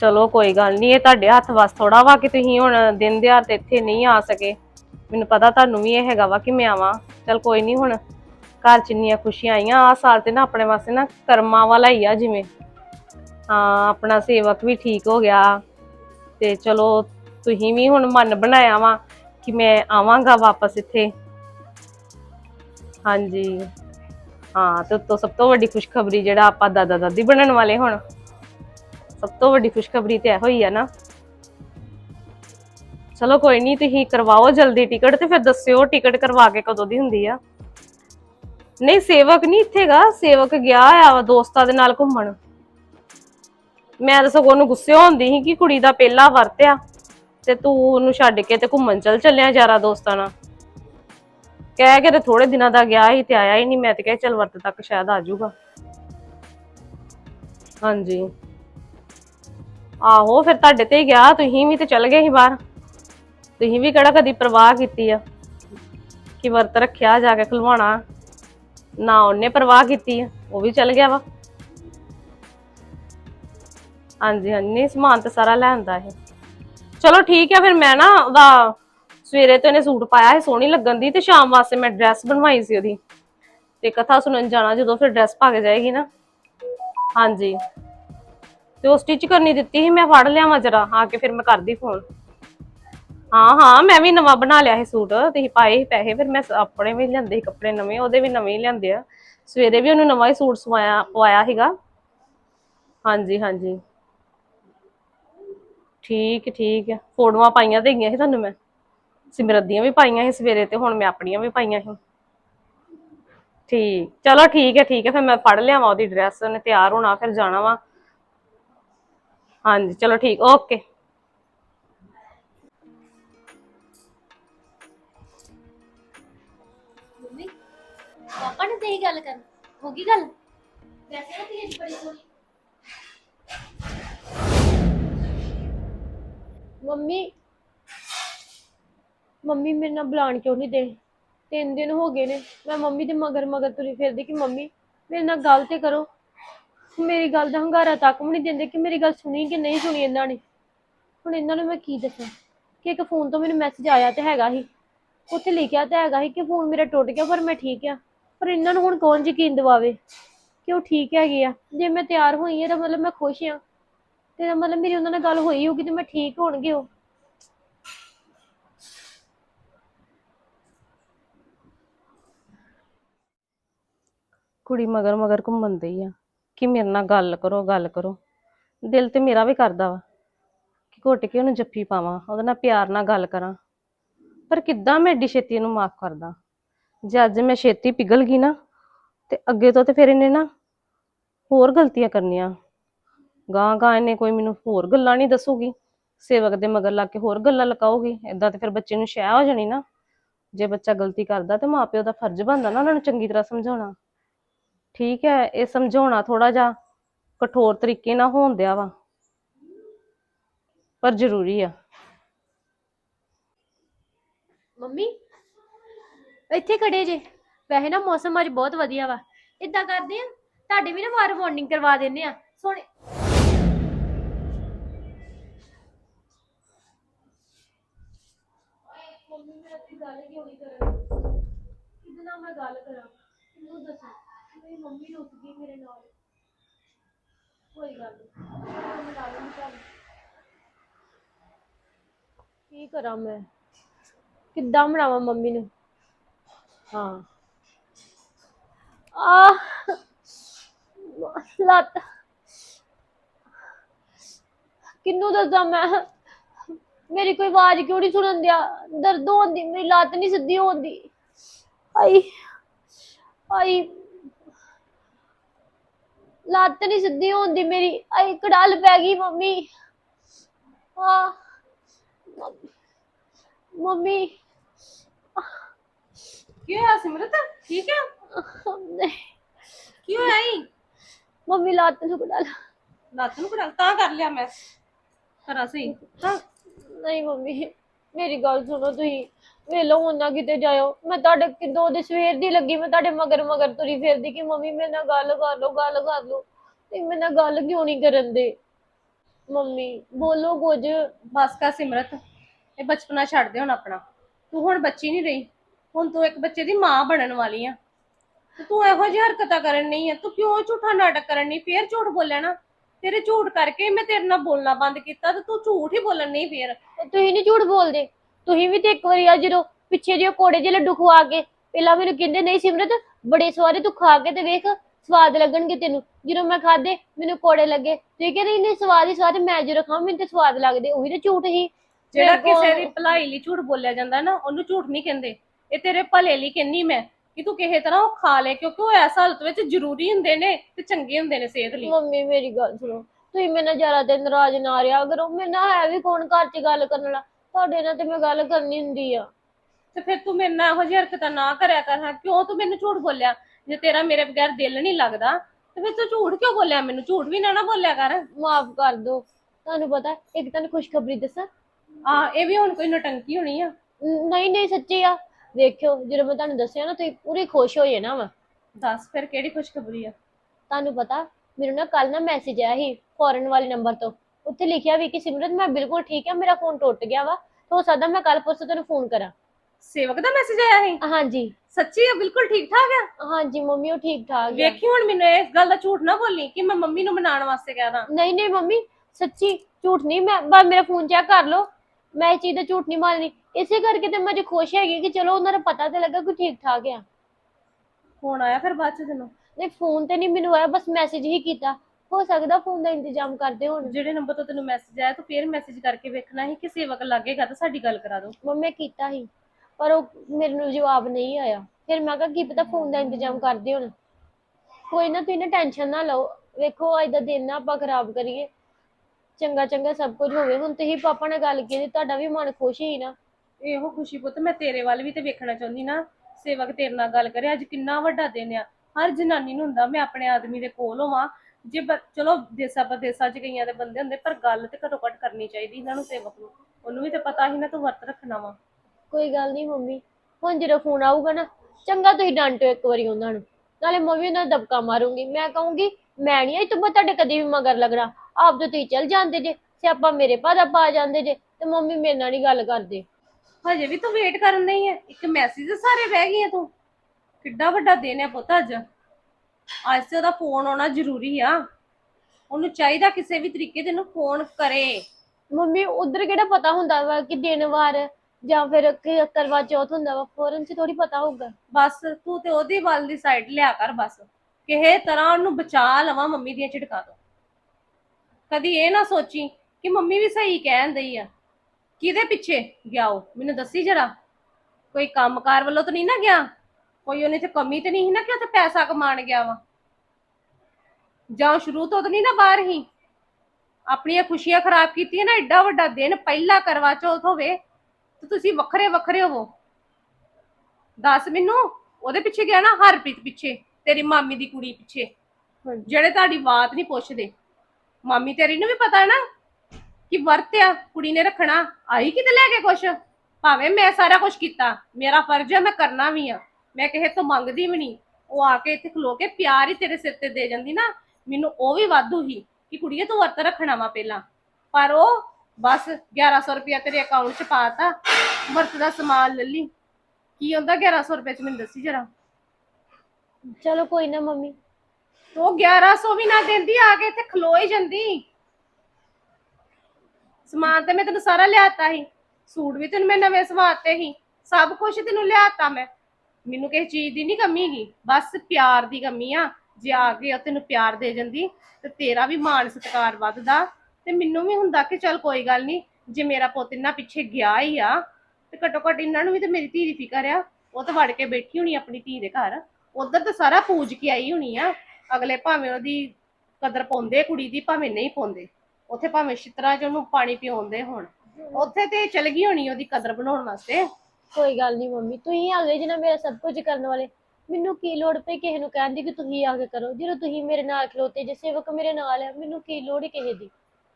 ਚਲੋ, ਕੋਈ ਗੱਲ ਨਹੀਂ, ਇਹ ਤੁਹਾਡੇ ਹੱਥ ਵਸ ਥੋੜਾ ਵਾ ਕਿ ਤੁਸੀਂ ਹੁਣ ਦਿਨ ਦਿਹਾੜ ਤੇ ਇੱਥੇ ਨਹੀਂ ਆ ਸਕੇ। ਮੈਨੂੰ ਪਤਾ ਤੁਹਾਨੂੰ ਵੀ ਇਹ ਹੈਗਾ ਵਾ ਕਿ ਮੈਂ ਆਵਾਂ। ਚਲ, ਕੋਈ ਨਹੀਂ ਹੁਣ। ਘਰ ਚ ਇੰਨੀਆਂ ਖੁਸ਼ੀਆਂ ਆਈਆਂ ਆ ਸਾਲ ਤੇ ਨਾ ਆਪਣੇ ਵਾਸਤੇ ਨਾ ਕਰਮਾਂ ਵਾਲਾ ਹੀ ਆ ਜਿਵੇਂ। ਹਾਂ, ਆਪਣਾ ਸੇਵਕ ਵੀ ਠੀਕ ਹੋ ਗਿਆ। ਤੇ ਚਲੋ, ਤੁਸੀਂ ਵੀ ਹੁਣ ਮਨ ਬਣਾਇਆ ਵਾ ਕਿ ਮੈਂ ਆਵਾਂਗਾ ਵਾਪਸ ਇੱਥੇ। ਹਾਂਜੀ। ਹਾਂ, ਤੇ ਉੱਤੋਂ ਸਭ ਤੋਂ ਵੱਡੀ ਖੁਸ਼ਖਬਰੀ ਜਿਹੜਾ ਆਪਾਂ ਦਾਦਾ ਦਾਦੀ ਬਣਨ ਵਾਲੇ ਹੁਣ, ਸਭ ਤੋਂ ਵੱਡੀ ਖੁਸ਼ਖਬਰੀ ਤੇ ਇਹੋ ਹੀ ਆ ਨਾ। ਚਲੋ ਕੋਈ ਨਹੀਂ ਤੁਸੀਂ ਕਰਵਾਓ ਜਲਦੀ ਟਿਕਟ ਤੇ ਫਿਰ ਦੱਸਿਓ ਟਿਕਟ ਕਰਵਾ ਕੇ ਕਦੋਂ ਦੀ ਹੁੰਦੀ ਆ। ਨਹੀਂ, ਸੇਵਕ ਨਹੀਂ ਇੱਥੇਗਾ ਸੇਵਕ ਗਿਆ ਆ ਵਾ ਦੋਸਤਾਂ ਦੇ ਨਾਲ ਘੁੰਮਣ। ਮੈਂ ਤਾਂ ਸਗੋਂ ਉਹਨੂੰ ਗੁੱਸੇ ਹੁੰਦੀ ਸੀ ਕਿ ਕੁੜੀ ਦਾ ਪਹਿਲਾ ਵਰਤਿਆ ਤੇ ਤੂੰ ਉਹਨੂੰ ਛੱਡ ਕੇ ਤੇ ਘੁੰਮਣ ਚੱਲ ਚੱਲਿਆ ਯਾਰਾ ਦੋਸਤਾਂ ਨਾਲ। ਕਹਿ ਕੇ ਤੇ ਥੋੜੇ ਦਿਨਾਂ ਦਾ ਗਿਆ ਸੀ ਤੇ ਆਇਆ ਹੀ ਨਹੀਂ। ਮੈਂ ਤੇ ਕਿਹਾ, ਚੱਲ ਵਰਤ ਤੱਕ ਸ਼ਾਇਦ ਆ ਜਾਊਗਾ। ਹਾਂਜੀ। ਆਹੋ, ਫਿਰ ਤੁਹਾਡੇ ਤੇ ਹੀ ਗਿਆ। ਤੁਸੀਂ ਵੀ ਤੇ ਚੱਲ ਗਏ ਸੀ ਬਾਹਰ। ਤੁਸੀਂ ਵੀ ਕਿਹੜਾ ਕਦੀ ਪਰਵਾਹ ਕੀਤੀ ਆ ਕਿ ਵਰਤ ਰੱਖਿਆ ਜਾ ਕੇ ਖਲਵਾਣਾ ਨਾ ਉਹਨੇ ਪਰਵਾਹ ਕੀਤੀ ਆ, ਉਹ ਵੀ ਚੱਲ ਗਿਆ ਵਾ। ਹਾਂਜੀ ਹਾਂਜੀ, ਨਹੀਂ, ਸਮਾਨ ਤੇ ਸਾਰਾ ਲੈ ਆਂਦਾ ਇਹ। ਚਲੋ ਠੀਕ ਹੈ ਫਿਰ ਮੈਂ ਨਾ ਉਹਦਾ ਸਵੇਰੇ ਤੇ ਉਹਨੇ ਸੂਟ ਪਾਇਆ ਸੀ, ਸੋਹਣੀ ਲੱਗਣ ਦੀ ਤੇ ਸ਼ਾਮ ਵਾਸਤੇ ਮੈਂ ਡਰੈਸ ਬਣਵਾਈ ਸੀ ਉਹਦੀ। ਤੇ ਕਥਾ ਸੁਣਨ ਜਾਣਾ ਜਦੋਂ ਫਿਰ ਡਰੈਸ ਪਾ ਕੇ ਜਾਏਗੀ ਨਾ। ਹਾਂਜੀ। ਤੇ ਉਹ ਸਟਿਚ ਕਰਨੀ ਦਿੱਤੀ ਸੀ, ਮੈਂ ਫੜ ਲਿਆ ਜਰਾ, ਆ ਕੇ ਫਿਰ ਮੈਂ ਕਰਦੀ ਫੋਨ ਹਾਂ ਹਾਂ, ਮੈਂ ਵੀ ਨਵਾਂ ਬਣਾ ਲਿਆ ਸੀ ਸੂਟ, ਤੁਸੀਂ ਪਾਏ ਸੀ ਪੈਸੇ, ਫਿਰ ਮੈਂ ਆਪਣੇ ਵੀ ਲਿਆਂਦੇ ਸੀ ਕੱਪੜੇ ਨਵੇਂ, ਉਹਦੇ ਵੀ ਨਵੇਂ ਹੀ ਲਿਆਂਦੇ ਆ। ਸਵੇਰੇ ਵੀ ਉਹਨੂੰ ਨਵਾਂ ਹੀ ਸੂਟ ਸਵਾਇਆ, ਪਵਾਇਆ ਸੀਗਾ। ਹਾਂਜੀ ਹਾਂਜੀ। ਠੀਕ ਠੀਕ ਹੈ ਫੋਟੋਆਂ ਪਾਈਆਂ ਤੇ ਗਈਆਂ ਸੀ ਤੁਹਾਨੂੰ ਮੈਂ। ਸਿਮਰਤ ਦੀਆਂ ਵੀ ਪਾਈਆਂ ਸੀ ਸਵੇਰੇ ਤੇ ਹੁਣ ਮੈਂ ਆਪਣੀਆਂ ਵੀ ਪਾਈਆਂ ਸੀ। ਠੀਕ, ਚਲੋ ਠੀਕ ਹੈ ਠੀਕ ਹੈ ਫਿਰ ਮੈਂ ਫੜ ਲਿਆਵਾਂ ਉਹਦੀ ਡਰੈਸ ਉਹਨੇ ਤਿਆਰ ਹੋਣਾ, ਫਿਰ ਜਾਣਾ ਵਾ। ਹਾਂਜੀ, ਚਲੋ ਠੀਕ, ਓਕੇ। ਪਾਪਾ ਨੇ ਤੇਰੀ ਗੱਲ ਕਰ ਹੋ ਗਈ ਗੱਲ? ਵੈਸੇ ਨਾ ਤੇਰੀ ਬੜੀ ਸੋਹਣੀ। ਮੰਮੀ ਮੰਮੀ ਮੇਰੇ ਨਾਲ ਬੁਲਾਣ ਕਿਉਂ ਨਹੀਂ ਦੇ ਤਿੰਨ ਦਿਨ ਹੋ ਗਏ ਨੇ ਮੈਂ ਮੰਮੀ ਦੇ ਮਗਰ ਮਗਰ ਤੁਰੀ ਫਿਰਦੀ ਕਿ ਮੰਮੀ ਮੇਰੇ ਨਾਲ ਗੱਲ ਤੇ ਕਰੋ। ਮੇਰੀ ਗੱਲ ਦਾ ਹੰਗਾਰਾ ਤੱਕ ਵੀ ਨਹੀਂ ਦਿੰਦੇ ਕਿ ਮੇਰੀ ਗੱਲ ਸੁਣੀ ਕਿ ਨਹੀਂ ਸੁਣੀ ਇਹਨਾਂ ਨੇ। ਹੁਣ ਇਹਨਾਂ ਨੂੰ ਮੈਂ ਕੀ ਦੱਸਾਂ? ਕਿ ਇੱਕ ਫੋਨ ਤੋਂ ਮੈਨੂੰ ਮੈਸੇਜ ਆਇਆ ਤੇ ਹੈਗਾ ਸੀ। ਉੱਥੇ ਲਿਖਿਆ ਤਾਂ ਹੈਗਾ ਸੀ ਕਿ ਫੋਨ ਮੇਰਾ ਟੁੱਟ ਗਿਆ ਪਰ ਮੈਂ ਠੀਕ ਆ। ਪਰ ਇਹਨਾਂ ਨੂੰ ਹੁਣ ਕੌਣ ਯਕੀਨ ਦਿਵਾਵੇ ਕਿ ਉਹ ਠੀਕ ਹੈਗੇ ਆ? ਜੇ ਮੈਂ ਤਿਆਰ ਹੋਈ ਆ ਤਾਂ ਮਤਲਬ ਮੈਂ ਖੁਸ਼ ਹਾਂ। ਤੇ ਮਤਲਬ ਮੇਰੀ ਉਹਨਾਂ ਨਾਲ ਗੱਲ ਹੋਈ ਹੋਊਗੀ ਤੇ ਮੈਂ ਠੀਕ ਹੋਣਗੇ ਉਹ। ਕੁੜੀ ਮਗਰ ਮਗਰ ਘੁੰਮਣ ਦਈ ਆ ਕਿ ਮੇਰੇ ਨਾਲ ਗੱਲ ਕਰੋ ਗੱਲ ਕਰੋ। ਦਿਲ ਤੇ ਮੇਰਾ ਵੀ ਕਰਦਾ ਵਾ ਕਿ ਘੁੱਟ ਕੇ ਉਹਨੂੰ ਜੱਫੀ ਪਾਵਾਂ, ਉਹਦੇ ਨਾਲ ਪਿਆਰ ਨਾਲ ਗੱਲ ਕਰਾਂ। ਪਰ ਕਿੱਦਾਂ ਮੈਂ ਏਡੀ ਛੇਤੀ ਇਹਨੂੰ ਮਾਫ ਕਰਦਾ? ਜੇ ਅੱਜ ਮੈਂ ਛੇਤੀ ਪਿਘਲ ਗਈ ਨਾ, ਤੇ ਅੱਗੇ ਤੋਂ ਤੇ ਫਿਰ ਇਹਨੇ ਨਾ ਹੋਰ ਗਲਤੀਆਂ ਕਰਨੀਆਂ। ਗਾਂ ਗਾਂ ਇਹਨੇ ਕੋਈ ਮੈਨੂੰ ਹੋਰ ਗੱਲਾਂ ਨਹੀਂ ਦੱਸੂਗੀ, ਸੇਵਕ ਦੇ ਮਗਰ ਲੱਗ ਕੇ ਹੋਰ ਗੱਲਾਂ ਲਕਾਊਗੀ, ਏਦਾਂ ਤੇ ਫਿਰ ਬੱਚੇ ਨੂੰ ਸ਼ੈ ਹੋ ਜਾਣੀ ਨਾ। ਜੇ ਬੱਚਾ ਗਲਤੀ ਕਰਦਾ ਤੇ ਮਾਪਿਓ ਦਾ ਫਰਜ਼ ਬਣਦਾ ਨਾ ਉਹਨਾਂ ਨੂੰ ਚੰਗੀ ਤਰ੍ਹਾਂ ਸਮਝਾਉਣਾ। ਠੀਕ ਹੈ, ਇਹ ਸਮਝਾਉਣਾ ਥੋੜਾ ਜਿਹਾ ਕਠੋਰ ਤਰੀਕੇ ਨਾਲ ਹੋਣ ਦਿਆ ਵਾ, ਪਰ ਜ਼ਰੂਰੀ ਆ। ਮੰਮੀ ਇੱਥੇ ਖੜੇ ਜੇ। ਵੈਸੇ ਨਾ ਮੌਸਮ ਅੱਜ ਬਹੁਤ ਵਧੀਆ ਵਾ। ਇਦਾਂ ਕਰਦੇ ਆ, ਤੁਹਾਡੇ ਵੀ ਨਾ ਵਾਰ ਵਾਰਨਿੰਗ ਕਰਵਾ ਦਿੰਨੇ ਆ। ਸੋਹਣੇ ਮੰਮੀ ਮੇਰਾ ਤੇ ਗੱਲ ਕਿਉਂ ਨਹੀਂ ਕਰਨ ਕਿਹਦੇ ਨਾਲ ਮੈਂ ਗੱਲ ਕਰਾਂ ਮੈਨੂੰ ਦੱਸੋ ਮੇਰੀ ਮੰਮੀ ਰੁੱਸ ਗਈ ਮੇਰੇ ਨਾਲ ਕੋਈ ਗੱਲ ਨਹੀਂ ਮੈਂ ਲਾ ਲੂੰਗੀ ਚੱਲ ਕੀ ਕਰਾਂ ਮੈਂ? ਕਿੱਦਾਂ ਮਨਾਵਾਂ ਮੰਮੀ ਨੂੰ? ਹਾਂ। ਆ ਲੱਤ। ਕਿੰਨੂੰ ਦੱਸਾਂ ਮੈਂ? ਮੇਰੀ ਕੋਈ ਆਵਾਜ਼ ਕਿਉਂ ਨਹੀਂ ਸੁਣਨ ਦਿਆ? ਦਰਦ ਹੁੰਦੀ ਮੇਰੀ ਲੱਤ ਨਹੀਂ ਸਿੱਧੀ ਹੁੰਦੀ ਆਈ। ਆਈ। ਲੱਤ ਨਹੀਂ ਸਿੱਧੀ ਹੁੰਦੀ ਮੇਰੀ। ਆਈ, ਕੜਾਲ ਪੈ ਗਈ ਮੰਮੀ। ਆ ਮੰਮੀ। ਕੀ ਹੋਇਆ ਸਿਮਰਤ? ਠੀਕ ਹੈ ਨਹੀਂ। ਕੀ ਹੋਇਆ ਈ? ਮੰਮੀ ਲੱਤ ਨੂੰ ਕੜਾਲ ਲੱਤ ਨੂੰ ਕਰਾ ਤਾਂ ਕਰ ਲਿਆ ਮੈਂ। ਕਰਾਂ ਸਹੀ। ਹਾਂ। ਨਹੀਂ ਮੰਮੀ ਮੇਰੀ ਗੱਲ ਸੁਣੋ ਤੁਸੀਂ। ਵੇਲੋ ਹੁਣ ਨਾ ਕਿਤੇ ਜਾਇਓ। ਮੈਂ ਤੁਹਾਡੇ ਕਿਦੋਂ ਦੇ ਸਵੇਰ ਦੀ ਲੱਗੀ ਮੈਂ ਤੁਹਾਡੇ ਮਗਰ ਮਗਰ ਤੁਰੀ ਫਿਰਦੀ ਕਿ ਮੰਮੀ ਮੇਰੇ ਨਾਲ ਗੱਲ ਕਰ ਲਓ ਗੱਲ ਕਰ ਲਓ। ਤੇ ਮੇਰੇ ਨਾਲ ਗੱਲ ਕਿਉਂ ਨਹੀਂ ਕਰਨ ਦੇ? ਮੰਮੀ ਬੋਲੋ ਕੁਝ। ਬਸ ਕਰ ਸਿਮਰਤ। ਇਹ ਬਚਪਨਾ ਛੱਡ ਦੇ ਹੁਣ ਆਪਣਾ। ਤੂੰ ਹੁਣ ਬੱਚੀ ਨਹੀਂ ਰਹੀ। ਹੁਣ ਤੂੰ ਇੱਕ ਬੱਚੇ ਦੀ ਮਾਂ ਬਣਨ ਵਾਲੀ ਆ। ਤੇ ਤੂੰ ਇਹੋ ਜਿਹੀ ਹਰਕਤਾਂ ਕਰਨ ਨਹੀਂ ਆ। ਤੂੰ ਕਿਉਂ ਝੂਠਾ ਨਾਟਕ ਕਰਨ ਨਹੀਂ ਫੇਰ ਝੂਠ ਬੋਲਿਆ ਨਾ। ਤੇਰੇ ਝੂਠ ਕਰਕੇ ਮੈਂ ਤੇਰੇ ਨਾਲ ਬੋਲਣਾ ਬੰਦ ਕੀਤਾ ਤੇ ਤੂੰ ਝੂਠ ਹੀ ਬੋਲਣ ਨਹੀਂ ਫੇਰ। ਤੁਸੀਂ ਨਹੀਂ ਝੂਠ ਬੋਲਦੇ। ਤੁਸੀਂ ਵੀ ਤੇ ਇੱਕ ਵਾਰੀ ਆ ਜਦੋਂ ਪਿੱਛੇ ਜਿਹੇ ਕੋੜੇ ਜਿਹੇ ਲੱਡੂ ਖਵਾ ਕੇ ਪਹਿਲਾਂ ਮੈਨੂੰ ਕਹਿੰਦੇ ਨਹੀਂ ਸਿਮਰਤ ਬੜੇ ਸਵਾਦੇ ਤੂੰ ਖਾ ਕੇ ਤੇ ਵੇਖ ਸਵਾਦ ਲੱਗਣਗੇ ਤੈਨੂੰ। ਜਦੋਂ ਮੈਂ ਖਾਦੇ ਮੈਨੂੰ ਕੋੜੇ ਲੱਗੇ। ਤੁਸੀਂ ਕਹਿੰਦੇ ਇੰਨੇ ਸਵਾਦ ਹੀ ਸਵਾਦ ਮੈਂ ਜਦੋਂ ਖਾਵਾਂ ਮੈਨੂੰ ਤੇ ਸਵਾਦ ਲੱਗਦੇ। ਉਹੀ ਤੇ ਝੂਠ ਹੀ। ਜਿਹੜਾ ਕਿਸੇ ਦੀ ਭਲਾਈ ਲਈ ਝੂਠ ਬੋਲਿਆ ਜਾਂਦਾ ਨਾ ਉਹਨੂੰ ਝੂਠ ਨਹੀਂ ਕਹਿੰਦੇ। ਇਹ ਤੇਰੇ ਭਲੇ ਲਈ ਕਹਿੰਨੀ ਮੈਂ ਕਿ ਤੂੰ ਕਿਸੇ ਤਰ੍ਹਾਂ ਉਹ ਖਾ ਲੈ ਕਿਉਂਕਿ ਉਹ ਐਸਾ ਹਾਲਤ ਵਿੱਚ ਜ਼ਰੂਰੀ ਹੁੰਦੇ ਨੇ ਤੇ ਚੰਗੇ ਹੁੰਦੇ ਨੇ ਸਿਹਤ ਲਈ। ਮੰਮੀ ਮੇਰੀ ਗੱਲ ਸੁਣੋ। ਤੁਸੀਂ ਮੇਰੇ ਨਾਲ ਜ਼ਿਆਦਾ ਦਿਨ ਨਾਰਾਜ਼ ਨਾ ਰਿਹਾ ਕਰੋ। ਮੇਰੇ ਨਾਲ ਹੈ ਵੀ ਕੌਣ ਘਰ 'ਚ ਗੱਲ ਕਰਨ ਵਾਲਾ? ਤੁਹਾਡੇ ਨਾਲ ਤੇ ਮੈਂ ਗੱਲ ਕਰਨੀ ਹੁੰਦੀ ਆ। ਤੇ ਫਿਰ ਤੂੰ ਮੇਰੇ ਨਾਲ ਇਹੋ ਜਿਹੀ ਹਰਕਤਾਂ ਨਾ ਕਰਿਆ ਕਰ ਹਾਂ? ਕਿਉਂ ਤੂੰ ਮੈਨੂੰ ਝੂਠ ਬੋਲਿਆ? ਜੇ ਤੇਰਾ ਮੇਰੇ ਬਗੈਰ ਦਿਲ ਨਹੀਂ ਲੱਗਦਾ ਤੇ ਫਿਰ ਤੂੰ ਝੂਠ ਕਿਉਂ ਬੋਲਿਆ ਮੈਨੂੰ? ਝੂਠ ਵੀ ਨਾ ਨਾ ਬੋਲਿਆ ਕਰ। ਮਾਫ ਕਰ ਦਿਓ। ਤੁਹਾਨੂੰ ਪਤਾ ਇੱਕ ਤੁਹਾਨੂੰ ਖੁਸ਼ਖਬਰੀ ਦੱਸਾਂ? ਆ ਇਹ ਵੀ ਹੁਣ ਕੋਈ ਨਟੰਕੀ ਹੋਣੀ ਆ। ਨਹੀਂ ਨਹੀਂ ਸੱਚੀ ਆ। ਵੇਖਿਓ ਜਦੋਂ ਮੈਂ ਤੁਹਾਨੂੰ ਦੱਸਿਆ ਨਾ ਤੁਸੀਂ ਪੂਰੀ ਖੁਸ਼ ਹੋਏ ਨਾ ਵਾ। ਦੱਸ ਫਿਰ ਕਿਹੜੀ ਖੁਸ਼ਖਬਰੀ ਆ? ਤੁਹਾਨੂੰ ਪਤਾ ਮੈਨੂੰ ਨਾ ਕੱਲ ਨਾ ਮੈਸੇਜ ਆਇਆ ਸੀ ਫੋਰਨ ਵਾਲੇ ਨੰਬਰ ਤੋਂ। ਉੱਥੇ ਲਿਖਿਆ ਵੀ ਕਿ ਸਿਮਰਤ ਮੈਂ ਬਿਲਕੁਲ ਠੀਕ ਆ ਮੇਰਾ ਫੋਨ ਟੁੱਟ ਗਿਆ ਵਾ। ਹੋ ਸਕਦਾ ਮੈਂ ਕੱਲ ਪਰਸੋਂ ਤੁਹਾਨੂੰ ਫੋਨ ਕਰਾਂ। ਸੇਵਕ ਦਾ ਮੈਸੇਜ ਆਇਆ ਸੀ? ਹਾਂਜੀ। ਸੱਚੀ ਆ ਬਿਲਕੁਲ ਠੀਕ ਠਾਕ ਆ? ਹਾਂਜੀ ਮੰਮੀ ਉਹ ਠੀਕ ਠਾਕ ਆ। ਵੇਖੀ ਹੁਣ ਮੈਨੂੰ ਇਸ ਗੱਲ ਦਾ ਝੂਠ ਨਾ ਬੋਲੀ ਕਿ ਮੈਂ ਮੰਮੀ ਨੂੰ ਮਨਾਉਣ ਵਾਸਤੇ ਕਹਿਦਾ ਨਹੀਂ ਨਹੀਂ ਮੰਮੀ ਸੱਚੀ ਝੂਠ ਨਹੀਂ ਮੈਂ ਬਸ ਮੇਰਾ ਫੋਨ ਚੈੱਕ ਕਰ ਲਓ। ਮੈਂ ਇਹ ਚੀਜ਼ ਦਾ ਝੂਠ ਨਹੀਂ ਮਾਰਨੀ ਇਸੇ ਕਰਕੇ ਤੇ ਮੈਂ ਅੱਜ ਖੁਸ਼ ਹੈਗੀ ਕਿ ਚਲੋ ਉਹਨਾਂ ਨੂੰ ਪਤਾ ਤੇ ਲੱਗਾ ਕਿ ਠੀਕ ਠਾਕ ਆ। ਫੋਨ ਆਇਆ ਫਿਰ ਬਾਅਦ ਚ ਤੈਨੂੰ? ਨਹੀਂ ਫੋਨ ਤੇ ਨਹੀਂ ਮੈਨੂੰ ਆਇਆ ਬਸ ਮੈਸੇਜ ਹੀ ਕੀਤਾ। ਹੋ ਸਕਦਾ ਫੋਨ ਦਾ ਇੰਤਜ਼ਾਮ ਕਰਦੇ ਹੋਣ। ਜਿਹੜੇ ਨੰਬਰ ਤੋਂ ਤੈਨੂੰ ਮੈਸੇਜ ਆਇਆ ਤੂੰ ਫੇਰ ਮੈਸੇਜ ਕਰਕੇ ਵੇਖਣਾ ਸੀ ਕਿ ਸੇਵਕ ਲੱਗੇਗਾ ਤਾਂ ਸਾਡੀ ਗੱਲ ਕਰਾ ਦੋ। ਮੰਮੀ ਕੀਤਾ ਸੀ ਪਰ ਉਹ ਮੇਰੇ ਨੂੰ ਜਵਾਬ ਨਹੀਂ ਆਇਆ। ਫਿਰ ਮੈਂ ਕਿਹਾ ਕੀ ਪਤਾ ਫੋਨ ਦਾ ਇੰਤਜ਼ਾਮ ਕਰਦੇ ਹੋਣ। ਕੋਈ ਨਾ ਤੁਸੀਂ ਨਾ ਟੈਨਸ਼ਨ ਨਾ ਲਓ। ਵੇਖੋ ਅੱਜ ਦਾ ਦਿਨ ਨਾ ਆਪਾਂ ਖਰਾਬ ਕਰੀਏ। ਚੰਗਾ ਚੰਗਾ ਸਭ ਕੁਝ ਹੋਵੇ। ਹੁਣ ਤੁਸੀਂ ਪਾਪਾ ਨਾਲ ਗੱਲ ਕੀਤੀ ਤੁਹਾਡਾ ਵੀ ਮਨ ਖੁਸ਼ ਹੀ ਨਾ। ਇਹੋ ਖੁਸ਼ੀ ਪੁੱਤ, ਮੈਂ ਤੇਰੇ ਵੱਲ ਵੀ ਤੇ ਵੇਖਣਾ ਚਾਹੁੰਦੀ ਨਾ, ਸੇਵਕ ਤੇਰੇ ਨਾਲ ਗੱਲ ਕਰੇ, ਅੱਜ ਕਿੰਨਾ ਵੱਡਾ ਦਿਨ ਆ। ਹਰ ਜਨਾਨੀ ਨੂੰ ਹੁੰਦਾ, ਮੈਂ ਆਪਣੇ ਆਦਮੀ ਦੇ ਕੋਲ ਹੋਵਾਂ। ਜੇ ਬ- ਚਲੋ ਦੇਸਾਂ ਪਰਦੇਸਾਂ ਚ ਗਈਆਂ ਦੇ ਬੰਦੇ ਹੁੰਦੇ, ਪਰ ਗੱਲ ਤੇ ਘੱਟੋ ਘੱਟ ਕਰਨੀ ਚਾਹੀਦੀ ਇਹਨਾਂ ਨੂੰ, ਸੇਵਕ ਨੂੰ। ਉਹਨੂੰ ਵੀ ਤੇ ਪਤਾ ਸੀ ਨਾ ਤੂੰ ਵਰਤ ਰੱਖਣਾ ਵਾ। ਕੋਈ ਗੱਲ ਨਹੀਂ ਮੰਮੀ, ਹੁਣ ਜਦੋਂ ਫੋਨ ਆਊਗਾ ਨਾ, ਚੰਗਾ ਤੁਸੀਂ ਡਾਂਟੋ ਇੱਕ ਵਾਰੀ ਉਹਨਾਂ ਨੂੰ। ਨਾਲੇ ਮੈਂ ਵੀ ਉਹਨਾਂ ਦਾ ਦਬਕਾ ਮਾਰੂੰਗੀ। ਮੈਂ ਕਹੂੰਗੀ, ਮੈਂ ਨਹੀਂ ਆਈ, ਤੂੰ ਤੁਹਾਡੇ ਕਦੀ ਵੀ ਮਗਰ ਲੱਗਣਾ। ਆਪ ਤਾਂ ਤੁਸੀਂ ਚੱਲ ਜਾਂਦੇ ਜੇ ਸਿਆਪਾ ਮੇਰੇ ਪਾ ਦਾ ਪਾ ਜਾਂਦੇ ਜੇ, ਤੇ ਮੰਮੀ ਮੇਰੇ ਨਾਲ ਨਹੀਂ ਗੱਲ ਕਰਦੇ। ਹਜੇ ਵੀ ਤੂੰ ਵੇਟ ਕਰਨ ਨਹੀਂ ਹੈ ਇੱਕ ਮੈਸੇਜ ਸਾਰੇ ਰਹਿ ਗਈਆਂ ਤੂੰ। ਕਿੱਡਾ ਵੱਡਾ ਦਿਨ ਹੈ ਪੁੱਤ ਅੱਜ। ਅੱਜ ਤੇ ਉਹਦਾ ਫੋਨ ਆਉਣਾ ਜ਼ਰੂਰੀ ਆ। ਉਹਨੂੰ ਚਾਹੀਦਾ ਕਿਸੇ ਵੀ ਤਰੀਕੇ ਤੈਨੂੰ ਫੋਨ ਕਰੇ। ਮੰਮੀ ਉਧਰ ਕਿਹੜਾ ਪਤਾ ਹੁੰਦਾ ਵਾ ਕਿ ਦਿਨ ਵਾਰ ਜਾਂ ਫਿਰ ਕਿ ਕਰਵਾ ਚੌਥ ਹੁੰਦਾ ਵਾ? ਫੋਰਨ 'ਚ ਥੋੜੀ ਪਤਾ ਹੋਊਗਾ। ਬਸ ਤੂੰ ਤੇ ਉਹਦੀ ਵੱਲ ਦੀ ਸਾਈਡ ਲਿਆ ਕਰ ਬਸ। ਕਿਸੇ ਤਰ੍ਹਾਂ ਉਹਨੂੰ ਬਚਾ ਲਵਾਂ ਮੰਮੀ ਦੀਆਂ ਝਿੜਕਾਂ ਤੋਂ। ਕਦੀ ਇਹ ਨਾ ਸੋਚੀ ਕਿ ਮੰਮੀ ਵੀ ਸਹੀ ਕਹਿਣ ਦਈ ਆ। ਕਿਹਦੇ ਪਿੱਛੇ ਗਿਆ ਉਹ? ਮੈਨੂੰ ਦੱਸੀ ਜਰਾ। ਕੋਈ ਕੰਮਕਾਰ ਵੱਲੋਂ ਤਾਂ ਨਹੀਂ ਨਾ ਗਿਆ? ਕੋਈ ਉਹਨੇ ਤੇ ਕਮੀ ਤੇ ਨਹੀਂ ਸੀ ਨਾ ਕਿ ਉੱਥੇ ਪੈਸਾ ਕਮਾਣ ਗਿਆ ਵਾ? ਜਾਂ ਸ਼ੁਰੂ ਤੋਂ ਤਾਂ ਨਹੀਂ ਨਾ ਬਾਹਰ ਹੀ ਆਪਣੀਆਂ ਖੁਸ਼ੀਆਂ ਖਰਾਬ ਕੀਤੀਆਂ ਨਾ ਐਡਾ ਵੱਡਾ ਦਿਨ ਪਹਿਲਾ ਕਰਵਾ ਚੌਥ ਹੋਵੇ ਤੇ ਤੁਸੀਂ ਵੱਖਰੇ ਵੱਖਰੇ ਹੋਵੋ। ਦੱਸ ਮੈਨੂੰ ਉਹਦੇ ਪਿੱਛੇ ਗਿਆ ਨਾ ਹਰਪ੍ਰੀਤ ਪਿੱਛੇ ਤੇਰੀ ਮਾਮੀ ਦੀ ਕੁੜੀ ਪਿੱਛੇ। ਜਿਹੜੇ ਤੁਹਾਡੀ ਬਾਤ ਨਹੀਂ ਪੁੱਛਦੇ। ਮਾਮੀ ਤੇਰੀ ਨੂੰ ਵੀ ਪਤਾ ਹੈ ਨਾ? ਕਿ ਵਰਤ ਆ ਕੁੜੀ ਨੇ ਰੱਖਣਾ ਆਈ ਕਿਤੇ ਲੈ ਕੇ ਕੁਛ? ਭਾਵੇਂ ਮੈਂ ਸਾਰਾ ਕੁਝ ਕੀਤਾ ਮੇਰਾ ਫਰਜ਼ ਹੈ ਮੈਂ ਕਰਨਾ ਵੀ ਆ। ਮੈਂ ਕਿਸੇ ਤੋਂ ਮੰਗਦੀ ਵੀ ਨਹੀਂ। ਉਹ ਆ ਕੇ ਇੱਥੇ ਖਲੋ ਕੇ ਪਿਆਰ ਹੀ ਤੇਰੇ ਸਿਰ ਤੇ ਦੇ ਜਾਂਦੀ ਨਾ ਮੈਨੂੰ ਉਹ ਵੀ ਵਾਧੂ ਹੀ ਕਿ ਕੁੜੀਏ ਤੂੰ ਵਰਤ ਰੱਖਣਾ ਵਾ ਪਹਿਲਾਂ। ਪਰ ਉਹ ਬਸ 1100 ਰੁਪਇਆ ਤੇਰੇ ਅਕਾਊਂਟ 'ਚ ਪਾਤਾ ਵਰਤ ਦਾ ਸਮਾਨ ਲੈ ਲਈ। ਕੀ ਹੁੰਦਾ 1100 ਰੁਪਏ 'ਚ ਮੈਨੂੰ ਦੱਸੀ ਜਰਾ। ਚਲੋ ਕੋਈ ਨਾ ਮੰਮੀ। ਉਹ 1100 ਵੀ ਨਾ ਦਿੰਦੀ ਆ ਕੇ ਇੱਥੇ ਖਲੋ ਹੀ ਜਾਂਦੀ। ਸਮਾਨ ਤੇ ਮੈਂ ਤੈਨੂੰ ਸਾਰਾ ਲਿਆਤਾ ਸੀ। ਸੂਟ ਵੀ ਤੈਨੂੰ ਮੈਂ ਨਵੇਂ ਸਵਾਤੇ ਸੀ। ਸਭ ਕੁਝ ਤੈਨੂੰ ਲਿਆਤਾ ਮੈਂ। ਮੈਨੂੰ ਕਿਸੇ ਚੀਜ਼ ਦੀ ਨਹੀਂ ਕਮੀ ਹੈਗੀ ਬਸ ਪਿਆਰ ਦੀ ਕਮੀ ਆ। ਜੇ ਆ ਕੇ ਉਹ ਤੈਨੂੰ ਪਿਆਰ ਦੇ ਜਾਂਦੀ, ਤੇ ਤੇਰਾ ਵੀ ਮਾਣ ਸਤਿਕਾਰ ਵੱਧਦਾ। ਤੇ ਮੈਨੂੰ ਵੀ ਹੁੰਦਾ ਕਿ ਚਲ ਕੋਈ ਗੱਲ ਨਹੀਂ, ਜੇ ਮੇਰਾ ਪੁੱਤ ਇਹਨਾਂ ਪਿੱਛੇ ਗਿਆ ਹੀ ਆ, ਤੇ ਘੱਟੋ ਘੱਟ ਇਹਨਾਂ ਨੂੰ ਵੀ ਤੇ ਮੇਰੀ ਧੀ ਦੀ ਫਿਕਰ ਆ। ਉਹ ਤਾਂ ਵੜ ਕੇ ਬੈਠੀ ਹੋਣੀ ਆਪਣੀ ਧੀ ਦੇ ਘਰ। ਉਧਰ ਤਾਂ ਸਾਰਾ ਪੂਜ ਕੇ ਆਈ ਹੋਣੀ ਆ। ਅਗਲੇ ਭਾਵੇਂ ਉਹਦੀ ਕਦਰ ਪਾਉਂਦੇ, ਕੁੜੀ ਦੀ ਭਾਵੇਂ ਨਹੀਂ ਪਾਉਂਦੇ। ਉੱਥੇ ਭਾਵੇਂ ਛਿੱਤਰਾਂ ਚ ਉਹਨੂੰ ਪਾਣੀ ਪਿਆਉਂਦੇ ਹੋਣ ਉੱਥੇ ਤੇ ਚਲ ਗਈ ਹੋਣੀ ਉਹਦੀ ਕਦਰ ਬਣਾਉਣ ਵਾਸਤੇ। ਕੋਈ ਗੱਲ ਨਹੀਂ ਮੰਮੀ ਤੁਸੀਂ ਆ ਗਏ ਜਿਹਨਾਂ ਮੇਰਾ ਸਭ ਕੁਝ ਕਰਨ ਵਾਲੇ ਮੈਨੂੰ ਕੀ ਲੋੜ ਪਈ ਕਿਸੇ ਨੂੰ ਕਹਿਣ ਦੀ ਕਿ ਤੁਸੀਂ ਆ ਕੇ ਕਰੋ? ਜਦੋਂ ਤੁਸੀਂ ਮੇਰੇ ਨਾਲ ਖਲੋਤੇ ਜੇ ਸੇਵਕ ਮੇਰੇ ਨਾਲ ਹੈ ਮੈਨੂੰ ਕੀ ਲੋੜ ਹੈ ਕਿਸੇ ਦੀ?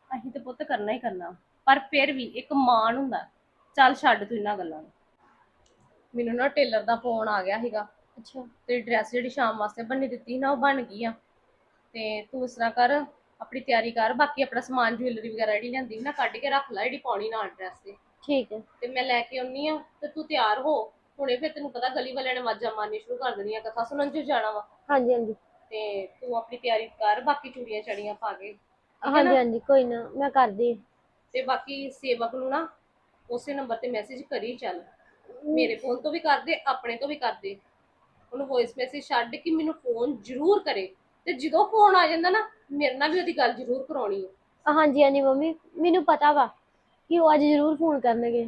ਅਸੀਂ ਤੇ ਪੁੱਤ ਕਰਨਾ ਹੀ ਕਰਨਾ ਪਰ ਫਿਰ ਵੀ ਇੱਕ ਮਾਣ ਹੁੰਦਾ ਚੱਲ ਛੱਡ ਤੂੰ ਇਹਨਾਂ ਗੱਲਾਂ ਨੂੰ। ਮੈਨੂੰ ਨਾ ਟੇਲਰ ਦਾ ਫੋਨ ਆ ਗਿਆ ਸੀਗਾ। ਅੱਛਾ। ਤੇਰੀ ਡਰੈਸ ਜਿਹੜੀ ਸ਼ਾਮ ਵਾਸਤੇ ਬੰਨੀ ਦਿੱਤੀ ਸੀ ਨਾ ਉਹ ਬਣ ਗਈ ਆ। ਤੇ ਤੂੰ ਇਸ ਤਰ੍ਹਾਂ ਕਰ ਆਪਣੀ ਤਿਆਰੀ ਕਰ ਬਾਕੀ ਆਪਣਾ ਸਮਾਨ ਜੁਐਲਰੀ ਵਗੈਰਾ ਜਿਹੜੀ ਲੈਂਦੀ ਨਾ ਕੱਢ ਕੇ ਰੱਖ ਲੈ ਜਿਹੜੀ ਪਾਉਣੀ ਨਾਲ ਡਰੈਸ ਤੇ ਠੀਕ ਹੈ। ਤੇ ਮੈਂ ਲੈ ਕੇ ਆਉਣੀ ਆ ਤੇ ਤੂੰ ਤਿਆਰ ਹੋ। ਹੁਣੇ ਫਿਰ ਤੈਨੂੰ ਪਤਾ ਗਲੀ ਵਾਲਿਆਂ ਨੇ ਆਵਾਜ਼ਾਂ ਮਾਰਨੀ ਸ਼ੁਰੂ ਕਰ ਦੇਣੀਆਂ ਕਥਾ ਸੁਣਨ ਚ ਜਾਣਾ ਵਾ। ਹਾਂਜੀ ਹਾਂਜੀ। ਤੇ ਤੂੰ ਆਪਣੀ ਤਿਆਰੀ ਕਰ ਬਾਕੀ ਚੂੜੀਆਂ ਚੜੀਆਂ ਪਾ ਕੇ। ਹਾਂਜੀ ਹਾਂਜੀ ਕੋਈ ਨਾ ਮੈਂ ਕਰਦੀ ਤੇ ਬਾਕੀ ਸੇਵਕ ਨੂੰ ਨਾ ਉਸੇ ਨੰਬਰ ਤੇ ਮੈਸੇਜ ਕਰੀ ਚੱਲ। ਮੇਰੇ ਫੋਨ ਤੋਂ ਵੀ ਕਰਦੇ ਆਪਣੇ ਤੋਂ ਵੀ ਕਰਦੇ। ਉਹਨੂੰ ਵੌਇਸ ਮੈਸੇਜ ਛੱਡ ਕਿ ਮੈਨੂੰ ਫੋਨ ਜ਼ਰੂਰ ਕਰੇ। ਤੇ ਜਦੋਂ ਫੋਨ ਆ ਜਾਂਦਾ ਨਾ ਮੇਰੇ ਨਾਲ ਵੀ ਉਹਦੀ ਗੱਲ ਜ਼ਰੂਰ ਕਰਾਉਣੀ ਹੈ ਹਾਂਜੀ ਹਾਂਜੀ ਮੰਮੀ ਮੈਨੂੰ ਪਤਾ ਵਾ ਕਿ ਉਹ ਅੱਜ ਜ਼ਰੂਰ ਫੋਨ ਕਰਨਗੇ।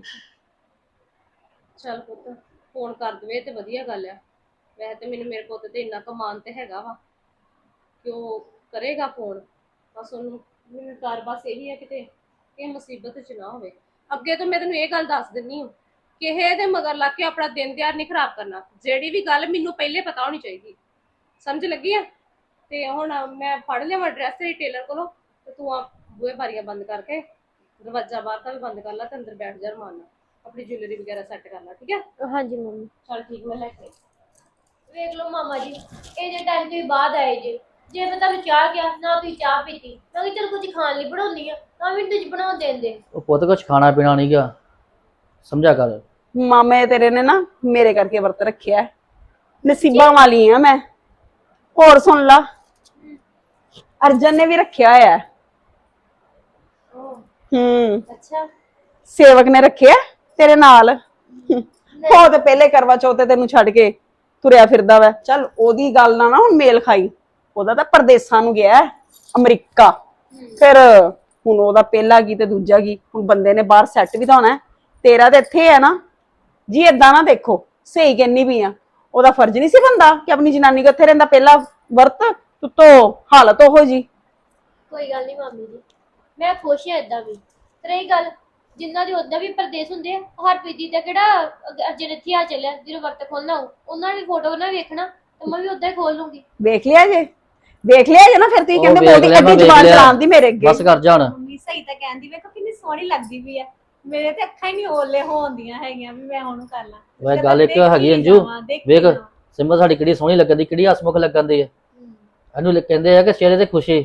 ਚੱਲ ਪੁੱਤ ਫੋਨ ਕਰ ਦਵੇ ਤੇ ਵਧੀਆ ਗੱਲ ਆ। ਵੈਸੇ ਤੇ ਮੈਨੂੰ ਮੇਰੇ ਪੁੱਤ ਤੇ ਇੰਨਾ ਕਮਾਨ ਤੇ ਹੈਗਾ ਵਾ ਕਿ ਉਹ ਕਰੇਗਾ ਫੋਨ ਬਸ ਉਹਨੂੰ ਮੈਨੂੰ ਕਰ ਬਸ ਇਹੀ ਹੈ ਕਿਤੇ ਇਹ ਮੁਸੀਬਤ ਚ ਨਾ ਹੋਵੇ। ਅੱਗੇ ਤੋਂ ਮੈਂ ਤੈਨੂੰ ਇਹ ਗੱਲ ਦੱਸ ਦਿੰਨੀ ਹਾਂ ਕਿਸੇ ਦੇ ਮਗਰ ਲੱਗ ਕੇ ਆਪਣਾ ਦਿਨ ਤਿਆਰ ਨਹੀਂ ਖਰਾਬ ਕਰਨਾ। ਜਿਹੜੀ ਵੀ ਗੱਲ ਮੈਨੂੰ ਪਹਿਲੇ ਪਤਾ ਹੋਣੀ ਚਾਹੀਦੀ। ਸਮਝ ਲੱਗੀ ਆ? ਤੇ ਹੁਣ ਮੈਂ ਫੜ ਲਿਆ ਐਡਰੈਸ ਤੇ ਟੇਲਰ ਕੋਲੋਂ ਤੇ ਤੂੰ ਆ ਬੂਹੇ ਬਾਰੀਆਂ ਬੰਦ ਕਰਕੇ ਦਰਵਾਜ਼ਾ ਬਾਹਰ ਦਾ ਵੀ ਬੰਦ ਕਰ ਲੈ ਤੇ ਅੰਦਰ ਬੈਠ ਜਾ ਰਮਾਨ ਨਾਲ। ਆਪਣੀ ਜੁਐਲਰੀ ਵਗੈਰਾ ਸੈੱਟ ਕਰ ਲੈ ਠੀਕ ਹੈ? ਹਾਂਜੀ ਮੰਮੀ। ਚਲ ਠੀਕ ਮੈਂ ਲੈ ਕੇ। ਵੇਖ ਲਓ ਮਾਮਾ ਜੀ ਇਹ ਜੇ ਟਾਈਮ ਤੁਸੀਂ ਬਾਅਦ ਆਏ ਜੇ। ਜੇ ਮੈਂ ਤੁਹਾਨੂੰ ਚਾਹ ਗਿਆ ਨਾ ਤੁਸੀਂ ਚਾਹ ਪੀਤੀ। ਮੈਂ ਕਿਹਾ ਚਲ ਕੁਝ ਖਾਣ ਲਈ ਬਣਾਉਣੀ ਆ ਤਾਂ ਵੀ ਤੁਸੀਂ ਬਣਾਉਣ ਦੇਂਦੇ। ਉਹ ਪੁੱਤ ਕੁਛ ਖਾਣਾ ਪੀਣਾ ਨਹੀਂ ਗਿਆ ਸਮਝਿਆ ਕਰ ਮਾਮੇ ਤੇਰੇ ਨੇ ਨਾ ਮੇਰੇ ਕਰਕੇ ਵਰਤ ਰੱਖਿਆ ਹੈ। ਨਸੀਬਾਂ ਵਾਲੀ ਆ ਮੈਂ। ਹੋਰ ਸੁਣ ਲਾ। ਅਰਜਨ ਨੇ ਵੀ ਰੱਖਿਆ ਹੋਇਆ ਹੈ। ਹੂੰ। ਅੱਛਾ। ਸੇਵਕ ਨੇ ਰੱਖਿਆ ਤੇਰੇ ਨਾਲ। ਉਹ ਤੇ ਪਹਿਲੇ ਕਰਵਾ ਚੌਥ ਤੇ ਤੈਨੂੰ ਛੱਡ ਕੇ ਤੁਰਿਆ ਫਿਰਦਾ ਵਾ। ਚੱਲ ਉਹਦੀ ਗੱਲ ਨਾਲ ਨਾ ਹੁਣ ਮੇਲ ਖਾਈ। ਉਹਦਾ ਤਾਂ ਪਰਦੇਸਾਂ ਨੂੰ ਗਿਆ ਹੈ, ਅਮਰੀਕਾ। ਫਿਰ ਹੁਣ ਉਹਦਾ ਪਹਿਲਾ ਕੀ ਤੇ ਦੂਜਾ ਕੀ। ਹੁਣ ਬੰਦੇ ਨੇ ਬਾਹਰ ਸੈੱਟ ਵੀ ਤਾਂ ਹੋਣਾ ਹੈ। ਤੇਰਾ ਤੇ ਇੱਥੇ ਹੈ ਨਾ। ਜੀ ਏਦਾਂ ਨਾ ਦੇਖੋ ਸਹੀ ਕਹਿੰਨੀ ਵੀ ਆ। ਉਹਦਾ ਫਰਜ਼ ਨਹੀਂ ਸੀ ਬੰਦਾ ਕਿ ਆਪਣੀ ਜਨਾਨੀ ਕਿੱਥੇ ਰਹਿੰਦਾ। ਪਹਿਲਾ ਵਰਤ ਤੁੱਤੋ ਹਾਲਤ ਉਹੋ ਜੀ ਕੋਈ ਗੱਲ ਨਹੀਂ ਮਾਮੀ ਜੀ। ਮੈਂ ਖੁਸ਼ ਹਾਂ ਇਦਾਂ ਵੀ। ਤੇ ਰਹੀ ਗੱਲ ਜਿਨ੍ਹਾਂ ਦੇ ਉਦਾਂ ਵੀ ਪਰਦੇਸ ਹੁੰਦੇ ਆ ਉਹ ਹਰਪ੍ਰੀਤ ਦੀ ਤਾਂ ਕਿਹੜਾ ਅਜੇ ਇੱਥੇ ਆ ਚੱਲਿਆ ਜਦੋਂ ਵਰਤ ਖੋਲਣਾ ਉਹਨਾਂ ਦੀ ਫੋਟੋ ਨਾ ਵੇਖਣਾ ਤੇ ਮੈਂ ਵੀ ਉਦਾਂ ਹੀ ਖੋਲ ਲੂੰਗੀ ਵੇਖ ਲਿਆ ਜੇ। ਦੇਖ ਲਿਆ ਜੇ ਨਾ ਫਿਰ ਤੁਸੀਂ ਉਹ ਕਹਿੰਦੇ ਵੇਖ ਬੋਲਦੀ ਲਿਆ, ਮੈਂ ਵੇਖ ਜ਼ਬਾਨ ਲਿਆ। ਚਲਾਉਂਦੀ ਮੇਰੇ ਅੱਗੇ। ਬਸ ਕਰ ਜਾ ਹੁਣ ਮੰਮੀ ਸਹੀ ਤਾਂ ਕਹਿੰਦੀ ਵੇਖੋ ਕਿੰਨੀ ਸੋਹਣੀ ਲੱਗਦੀ ਵੀ ਆ। ਮੇਰੇ ਤੇ ਅੱਖਾਂ ਹੀ ਨਹੀਂ ਓਲੇ ਹੋਣਦੀਆਂ ਹੈਗੀਆਂ ਵੀ ਮੈਂ ਉਹਨੂੰ ਕਰ ਲਾਂ। ਵੇ ਮੈਂ ਗੱਲ ਇੱਕ ਹੈਗੀ ਅੰਜੂ। ਵੇਖ ਜਾਵਾਂ। ਸਿੰਮਾ ਸਾਡੀ ਕਿਹੜੀ ਸੋਹਣੀ ਲੱਗਣ ਦੀ ਕਿਹੜੀ ਹਸਮੁਖ ਲੱਗਣ ਦੀ ਹੈ ਇਹਨੂੰ ਕਹਿੰਦੇ ਆ ਕਿ ਚਿਹਰੇ ਤੇ ਖੁਸ਼ੀ।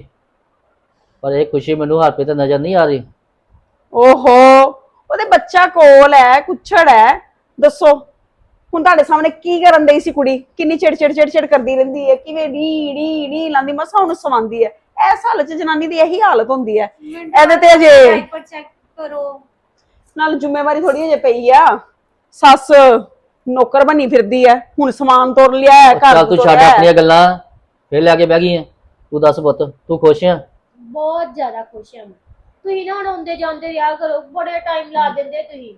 ਪਰ ਇਹ ਖੁਸ਼ੀ ਮੈਨੂੰ ਹਰਪੇ ਤੇ ਨਜ਼ਰ ਨਹੀਂ ਆ ਰਹੀ। ਓਹੋ ਉਹਦੇ ਬੱਚਾ ਕੋਲ ਹੈ ਕੁਛੜ ਹੈ ਦੱਸੋ ਹੁਣ ਤੁਹਾਡੇ ਸਾਹਮਣੇ ਕੀ ਕਰਨ ਦਈ ਸੀ ਕੁੜੀ? ਕਿੰਨੀ ਚਿੜ ਚਿੜ ਚਿੜ ਚਿੜ ਕਰਦੀ ਰਹਿੰਦੀ ਹੈ ਕਿਵੇਂ ਢੀ ਢੀ ਢੀ ਲਾਂਦੀ ਮਸਾ ਉਹਨੂੰ ਸਵਾਉਂਦੀ ਹੈ ਐਸ ਹਾਲਤ 'ਚ ਜਨਾਨੀ ਦੀ ਇਹੀ ਹਾਲਤ ਹੁੰਦੀ ਹੈ ਇਹਦੇ ਤੇ ਅਜੇ ਡਾਈਪਰ ਚੈੱਕ ਕਰੋ। ਨਾਲ ਜ਼ਿੰਮੇਵਾਰੀ ਥੋੜੀ ਅਜੇ ਪਈ ਆ। ਸੱਸ ਨੌਕਰ ਬਣੀ ਫਿਰਦੀ ਹੈ ਹੁਣ ਸਮਾਨ ਤੋੜ ਲਿਆ ਹੈ ਘਰ ਚੱਲ ਤੂੰ ਛੱਡ ਤੋੜਿਆ ਹੈ। ਆਪਣੀਆਂ ਗੱਲਾਂ। ਫੇਰ ਲੈ ਕੇ ਬਹਿ ਗਈ ਹੈ ਤੂੰ ਦੱਸ ਪੁੱਤ ਤੂੰ ਖੁਸ਼ ਹੈ ਬਹੁਤ ਜ਼ਿਆਦਾ ਖੁਸ਼ ਹਾਂ ਮੈਂ। ਤੁਸੀਂ ਨਾ ਹੁਣ ਆਉਂਦੇ ਜਾਂਦੇ ਰਿਹਾ ਕਰੋ ਬੜੇ ਟਾਈਮ ਲਾ ਦਿੰਦੇ ਤੁਸੀਂ।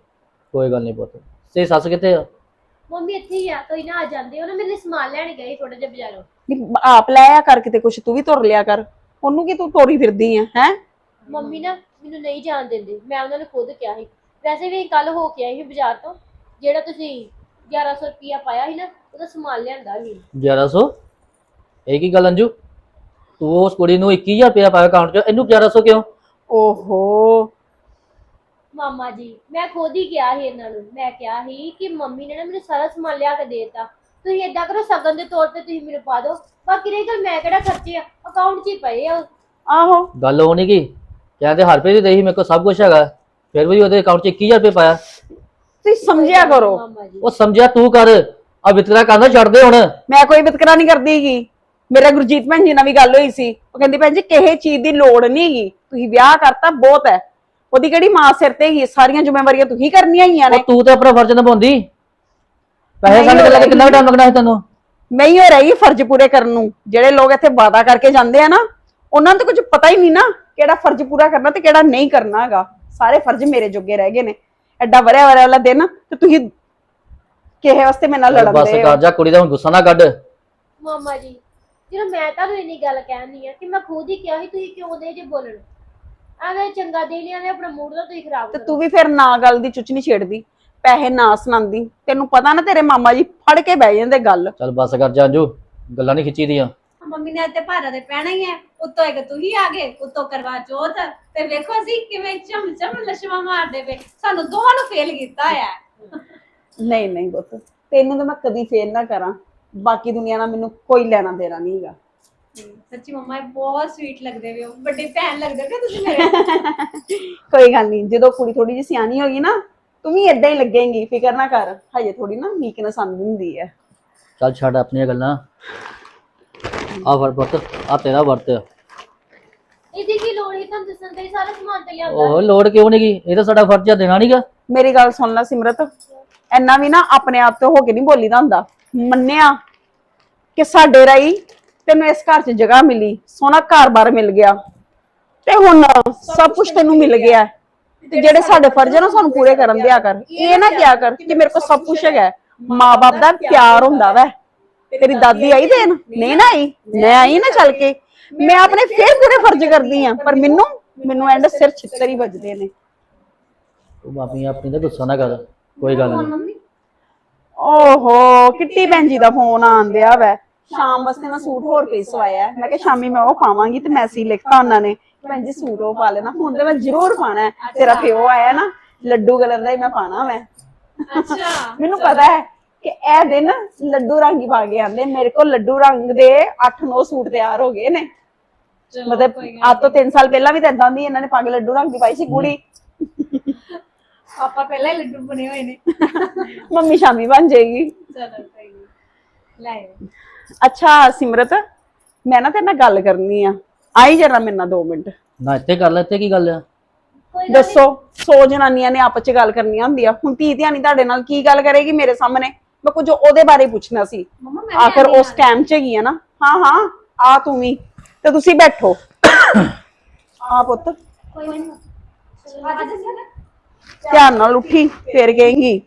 ਕੋਈ ਗੱਲ ਨਹੀਂ ਪੁੱਤ। ਤੇ ਸੱਸ ਕਿੱਥੇ ਆ? ਮੰਮੀ ਇੱਥੇ ਹੀ ਆ ਤੁਸੀਂ ਨਾ ਆ ਜਾਂਦੇ ਹੋ ਨਾ ਮੇਰੇ ਲਈ ਸਮਾਨ ਲੈਣ ਗਏ ਥੋੜੇ ਜਿਹਾ ਬਾਜ਼ਾਰੋਂ। ਨਹੀਂ, ਆਪ ਲੈ ਆ ਕਰ ਕਿਤੇ ਕੁਛ ਤੂੰ ਵੀ ਤੁਰ ਲਿਆ ਕਰ। ਉਹਨੂੰ ਕੀ ਤੂੰ ਤੋਰੀ ਫਿਰਦੀ ਹੈ ਹੈ? ਮੰਮੀ ਨਾ ਮੈਨੂੰ ਨਹੀਂ ਜਾਣ ਦਿੰਦੇ ਮੈਂ ਉਹਨਾਂ ਨੂੰ ਖੁਦ ਕਿਹਾ ਸੀ। ਵੈਸੇ ਵੀ ਕੱਲ ਹੋ ਕੇ ਆਈ ਸੀ ਬਾਜ਼ਾਰ ਤੋਂ ਜਿਹੜਾ ਤੁਸੀਂ 1100 ਰੁਪਿਆ ਪਾਇਆ ਸੀ ਨਾ ਉਹਦਾ ਸਮਾਨ ਲਿਆਂਦਾ ਸੀ। 1100 ਇਹ ਕੀ ਗੱਲ ਅੰਜੂ ਤੂੰ ਉਸ ਕੁੜੀ ਨੂੰ 21000 ਰੁਪਇਆ ਪਾਇਆ ਅਕਾਊਂਟ 'ਚ ਇਹਨੂੰ 1100 ਕਿਉਂ? ਓਹੋ। ਮਾਮਾ ਜੀ ਮੈਂ ਖੁਦ ਹੀ ਕਿਹਾ ਸੀ ਇਹਨਾਂ ਨੂੰ ਮੈਂ ਕਿਹਾ ਸੀ ਕਿ ਮੰਮੀ ਨੇ ਨਾ ਮੈਨੂੰ ਸਾਰਾ ਸਮਾਨ ਲਿਆ ਕੇ ਦੇਤਾ। ਤੁਸੀਂ ਏਦਾਂ ਕਰੋ ਸਗਨ ਦੇ ਤੌਰ ਤੇ ਤੁਸੀਂ ਮੈਨੂੰ ਪਾ ਦਿਓ। ਬਾਕੀ ਰਹੀ ਗੱਲ ਮੈਂ ਕਿਹੜਾ ਖਰਚੇ ਆ? ਅਕਾਊਂਟ 'ਚ ਹੀ ਪਏ ਆ ਆਹੋ। ਗੱਲ ਉਹ ਨਹੀਂ ਕੀ ਕਹਿੰਦੇ ਹਰਪੇ ਦੀ ਦੇਹੀ ਮੇਰੇ ਕੋਲ ਸਭ ਕੁਝ ਹੈਗਾ ਫਿਰ ਵੀ ਉਹਦੇ ਅਕਾਊਂਟ 'ਚ 21000 ਰੁਪਏ ਪਾਇਆ। ਤੁਸੀਂ ਸਮਝਿਆ ਕਰੋ। ਮਾਮਾ ਜੀ। ਉਹ ਸਮਝਿਆ ਤੂੰ ਕਰ ਆ ਵਿਤਕਰਾ ਕਰਨਾ ਛੱਡ ਦੇ ਹੁਣ। ਮੈਂ ਕੋਈ ਵਿਤਕਰਾ ਨਹੀਂ ਕਰਦੀਗੀ ਮੇਰਾ ਗੁਰਜੀਤ ਭੈਣ ਜੀ ਨਾਲ ਵੀ ਗੱਲ ਹੋਈ ਸੀ। ਉਹ ਕਹਿੰਦੀ ਭੈਣ ਜੀ ਕਿਸੇ ਚੀਜ਼ ਦੀ ਲੋੜ ਨਹੀਂਗੀ ਤੁਸੀਂ ਵਿਆਹ ਕਰਤਾ ਬਹੁਤ ਹੈ। ਉਹਦੀ ਕਿਹੜੀ ਮਾਂ ਸਿਰ ਤੇ ਹੀ ਸਾਰੀਆਂ ਜ਼ਿੰਮੇਵਾਰੀਆਂ ਤੁਸੀਂ ਕਰਨੀਆਂ ਹੀਆਂ ਉਹ ਨੇ। ਤੂੰ ਤੇ ਆਪਣਾ ਫਰਜ਼ ਨਿਭਾਉਂਦੀ। ਪੈਸੇ ਨਹੀਂ ਸਾਡੇ ਕੋਲ। ਕਿੰਨਾ ਟਾਈਮ ਲੱਗਣਾ ਸੀ ਤੈਨੂੰ? ਮੈਂ ਹੀ ਹੋ ਰਹੀ ਫਰਜ਼ ਪੂਰੇ ਕਰਨ ਨੂੰ। ਜਿਹੜੇ ਲੋਕ ਇੱਥੇ ਵਾਦਾ ਕਰਕੇ ਜਾਂਦੇ ਆ ਨਾ ਉਹਨਾਂ ਨੂੰ ਤਾਂ ਕੁਝ ਪਤਾ ਹੀ ਨਹੀਂ ਨਾ ਕਿਹੜਾ ਫਰਜ਼ ਪੂਰਾ ਕਰਨਾ ਤੇ ਕਿਹੜਾ ਨਹੀਂ ਕਰਨਾ ਹੈਗਾ। ਸਾਰੇ ਫਰਜ਼ ਮੇਰੇ ਜੋਗੇ ਰਹਿ ਗਏ ਨੇ। ਐਡਾ ਵਰਿਆ ਵਰਿਆ ਵਾਲਾ ਦਿਨ ਤੇ ਤੁਸੀਂ ਕਿਸੇ ਵਾਸਤੇ ਮੇਰੇ ਨਾਲ ਬਸ ਲੜਦੇ ਕਰ ਹੋ। ਜਾ ਕੁੜੀ ਦਾ ਹੁਣ ਗੁੱਸਾ ਨਾ ਕੱਢ। ਮਾਮਾ ਜੀ ਜਦੋਂ ਮੈਂ ਤੁਹਾਨੂੰ ਇੰਨੀ ਗੱਲ ਕਹਿਣੀ ਆ ਕਿ ਮੈਂ ਖੁਦ ਹੀ ਕਿਹਾ ਸੀ ਤੁਸੀਂ ਕਿਉਂ ਦੇ ਜੇ ਬੋਲਣ? ਐਵੇਂ ਚੰਗਾ ਦੇ ਲਿਆ ਐਵੇਂ ਆਪਣਾ ਮੂਡ ਨਾ ਤੁਸੀਂ ਖਰਾਬ ਤੇ ਕਰੋ। ਤੂੰ ਵੀ ਫਿਰ ਨਾ ਗੱਲ ਦੀ ਚੁੱਚ ਨਹੀਂ ਛੇੜਦੀ ਪੈਸੇ ਨਾ ਸੁਣਾਉਂਦੀ। ਤੈਨੂੰ ਪਤਾ ਨਾ ਤੇਰੇ ਮਾਮਾ ਜੀ ਫੜ ਕੇ ਬਹਿ ਜਾਂਦੇ ਗੱਲ। ਚੱਲ ਬਸ ਕਰ ਜਾ ਅੰਜੂ ਗੱਲਾਂ ਨਹੀਂ ਖਿੱਚੀ ਦੀਆਂ ਮੰਮੀ ਨੇ ਤੇ ਭਾਰਾ ਤੇ ਪੈਣਾ ਹੀ ਹੈ ਉੱਤੋਂ ਇੱਕ ਤੂੰ ਹੀ ਆ ਗਏ ਉੱਤੋਂ ਕਰਵਾ ਚੌਥ ਤੇ ਵੇਖੋ ਅਸੀਂ ਕਿਵੇਂ ਚਮ ਚਮ ਲਸ਼ਮਾ ਮਾਰਦੇ ਪਏ। ਸਾਨੂੰ ਦੋਵਾਂ ਨੂੰ ਫੇਲ ਕੀਤਾ ਆ ਨਹੀਂ ਨਹੀਂ ਪੁੱਤ ਤੈਨੂੰ ਤਾਂ ਮੈਂ ਕਦੀ ਫੇਲ ਨਾ ਕਰਾਂ। ਬਾਕੀ ਦੁਨੀਆ ਨਾਲ ਮੈਨੂੰ ਕੋਈ ਲੈਣਾ ਦੇਣਾ ਨਹੀਂਗਾ ਨਹੀਂ ਸੱਚੀ ਮੰਮਾ ਇਹ ਬਹੁਤ ਸਵੀਟ ਲੱਗਦੇ ਵੇ ਹੋ। ਵੱਡੇ ਭੈਣ ਲੱਗਦੇ ਵੇ ਤੁਸੀਂ ਮੇਰੇ। ਕੋਈ ਗੱਲ ਨਹੀਂ ਜਦੋਂ ਕੁੜੀ ਥੋੜੀ ਜਿਹੀ ਸਿਆਣੀ ਹੋਗੀ ਨਾ ਤੂੰ ਵੀ ਇਦਾਂ ਹੀ ਲੱਗੇਂਗੀ ਫਿਕਰ ਨਾ ਕਰ। ਹਜੇ ਥੋੜੀ ਨਾ ਵੀਕਨੈਸ ਆਉਂਦੀ ਹੁੰਦੀ ਹੈ। ਚੱਲ ਛੱਡ ਆਪਣੀਆਂ ਗੱਲਾਂ। ਆ ਵਰ ਵਰਤ ਆ ਤੇਰਾ ਵਰਤ। ਇਹਦੀ ਕੀ ਲੋੜ ਹੈ? ਤੁਹਾਨੂੰ ਦੱਸਣ ਦੀ ਸਾਰਾ ਸਮਾਨ ਤੇ ਲਿਆਂਦਾ ਉਹ ਲੋੜ ਕਿਉਂ ਨਹੀਂ ਗਈ ਇਹ ਤਾਂ ਸਾਡਾ ਫਰਜ਼ ਆ ਦੇਣਾ ਨਹੀਂਗਾ ਮੇਰੀ ਗੱਲ ਸੁਣ ਲੈ ਸਿਮਰਤ। ਇੰਨਾ ਵੀ ਨਾ ਆਪਣੇ ਆਪ ਤੋਂ ਹੋ ਕੇ ਨਹੀਂ ਬੋਲੀਦਾ ਹੁੰਦਾ। ਮੰਨਿਆ ਕਿ ਸਾਡੇ ਰਾਈ ਤੈਨੂੰ ਇਸ ਘਰ 'ਚ ਜਗ੍ਹਾ ਮਿਲੀ ਸੋਹਣਾ ਘਰ-ਬਾਰ ਮਿਲ ਗਿਆ। ਤੇ ਹੁਣ ਸਭ ਕੁਝ ਤੈਨੂੰ ਮਿਲ ਗਿਆ। ਤੇ ਜਿਹੜੇ ਸਾਡੇ ਫਰਜ਼ ਨਾ ਸਾਨੂੰ ਪੂਰੇ ਕਰਨ ਦਿਆ ਕਰ। ਇਹ ਨਾ ਕਿਹਾ ਕਰ ਕਿ ਮੇਰੇ ਕੋਲ ਸਭ ਕੁਝ ਹੈਗਾ ਮਾਂ-ਬਾਪ ਦਾ ਪਿਆਰ ਹੁੰਦਾ ਵੈ। ਤੇਰੀ ਦਾਦੀ ਆਈ ਦੇਣ? ਨਹੀਂ ਨਾ ਆਈ। ਮੈਂ ਆਈ ਨਾ ਚੱਲ ਕੇ। ਮੈਂ ਆਪਣੇ ਫੇਰ ਪੂਰੇ ਫਰਜ਼ ਕਰਦੀ ਆ ਪਰ ਮੈਨੂੰ ਮੈਨੂੰ ਐਂਡ ਸਿਰ ਛਿੱਤਰ ਹੀ ਵੱਜਦੇ ਨੇ। ਤੂੰ ਮਾਪੀ ਆਪਣੀ ਦਾ ਗੁੱਸਾ ਨਾ ਕਰ। ਕੋਈ ਗੱਲ ਨਹੀਂ ਮੰਮੀ ਓਹੋ ਕਿੱਟੀ ਭੈਣ ਜੀ ਦਾ ਫੋਨ ਆਂਦਿਆ ਵੈ। ਸ਼ਾਮ ਵਾਸਤੇ ਮੈਂ ਸੂਟ ਹੋਰ ਕੋਈ ਸਵਾਇਆ। ਹੈ। ਮੈਂ ਕਿਹਾ ਸ਼ਾਮੀ ਮੈਂ ਉਹ ਪਾਵਾਂਗੀ ਤੇ ਮੈਸੇਜ ਲਿਖਤਾ ਉਹਨਾਂ ਨੇ। ਭੈਣ ਜੀ ਸੂਟ ਉਹ ਪਾ ਲੈਣਾ ਹੁਣ ਤੇ ਮੈਂ ਜ਼ਰੂਰ ਪਾਣਾ ਹੈ। ਤੇਰਾ ਪਿਓ ਆਇਆ ਨਾ ਲੱਡੂ ਕਲਰ ਦਾ ਹੀ ਮੈਂ ਪਾਣਾ ਮੈਂ ਅੱਛਾ। ਮੈਨੂੰ ਪਤਾ ਹੈ ਕਿ ਇਹ ਦਿਨ ਲੱਡੂ ਰੰਗ ਹੀ ਪਾ ਕੇ ਆਂਦੇ ਮੇਰੇ ਕੋਲ ਲੱਡੂ ਰੰਗ ਦੇ 8-9 ਸੂਟ ਤਿਆਰ ਹੋ ਗਏ ਨੇ। ਚਲੋ ਮਤਲਬ ਕੋਈ ਗੱਲ ਅੱਜ ਤੋਂ 3 ਸਾਲ ਪਹਿਲਾਂ ਵੀ ਤਾਂ ਇਦਾਂ ਦੀ ਇਹਨਾਂ ਨੇ ਪੱਗ ਲੱਡੂ ਰੰਗ ਦੀ ਪਾਈ ਸੀ ਕੁੜੀ। ਪਾਪਾ ਪਹਿਲਾਂ ਹੀ ਲੱਡੂ ਬਣੇ ਹੋਏ ਨੇ। ਮੰਮੀ ਸ਼ਾਮੀ ਬਣ ਜਾਏਗੀ। ਚਲੋ ਕੋਈ ਨੀ। ਲੈ ਆਇਓ। ਅੱਛਾ ਸਿਮਰਤ ਮੈਂ ਨਾ ਤੇਰੇ ਨਾਲ ਗੱਲ ਕਰਨੀ ਆ। ਆਈ ਜਰਾ ਮੇਰੇ ਨਾਲ 2 ਮਿੰਟ। ਨਾ ਇੱਥੇ ਕਰ ਲੈ ਇੱਥੇ ਕੀ ਗੱਲ ਆ? ਦੱਸੋ ਸੋ ਜਨਾਨੀਆਂ ਨੇ ਆਪਸ ਚ ਗੱਲ ਕਰਨੀ ਹੁੰਦੀ ਆ ਹੁਣ ਧੀ ਧਿਆਨੀ ਤੁਹਾਡੇ ਨਾਲ ਕੀ ਗੱਲ ਕਰੇਗੀ ਮੇਰੇ ਸਾਹਮਣੇ? ਮੈਂ ਕੁਝ ਉਹਦੇ ਬਾਰੇ ਪੁੱਛਣਾ ਸੀ। ਮੰਮਾ ਮੈਂ ਆਖਰ ਉਸ ਟਾਈਮ ਚ ਹੈਗੀ ਆ ਨਾ। ਹਾਂ ਹਾਂ ਆ ਤੂੰ ਵੀ। ਤੇ ਤੁਸੀਂ ਬੈਠੋ। ਆ ਪੁੱਤ। ਕੋਈ ਨਹੀਂ ਅੱਜ ਸਰ ਧਿਆਨ ਨਾਲ ਉੱਠੀ ਫੇਰ ਕਹੇਂਗੀ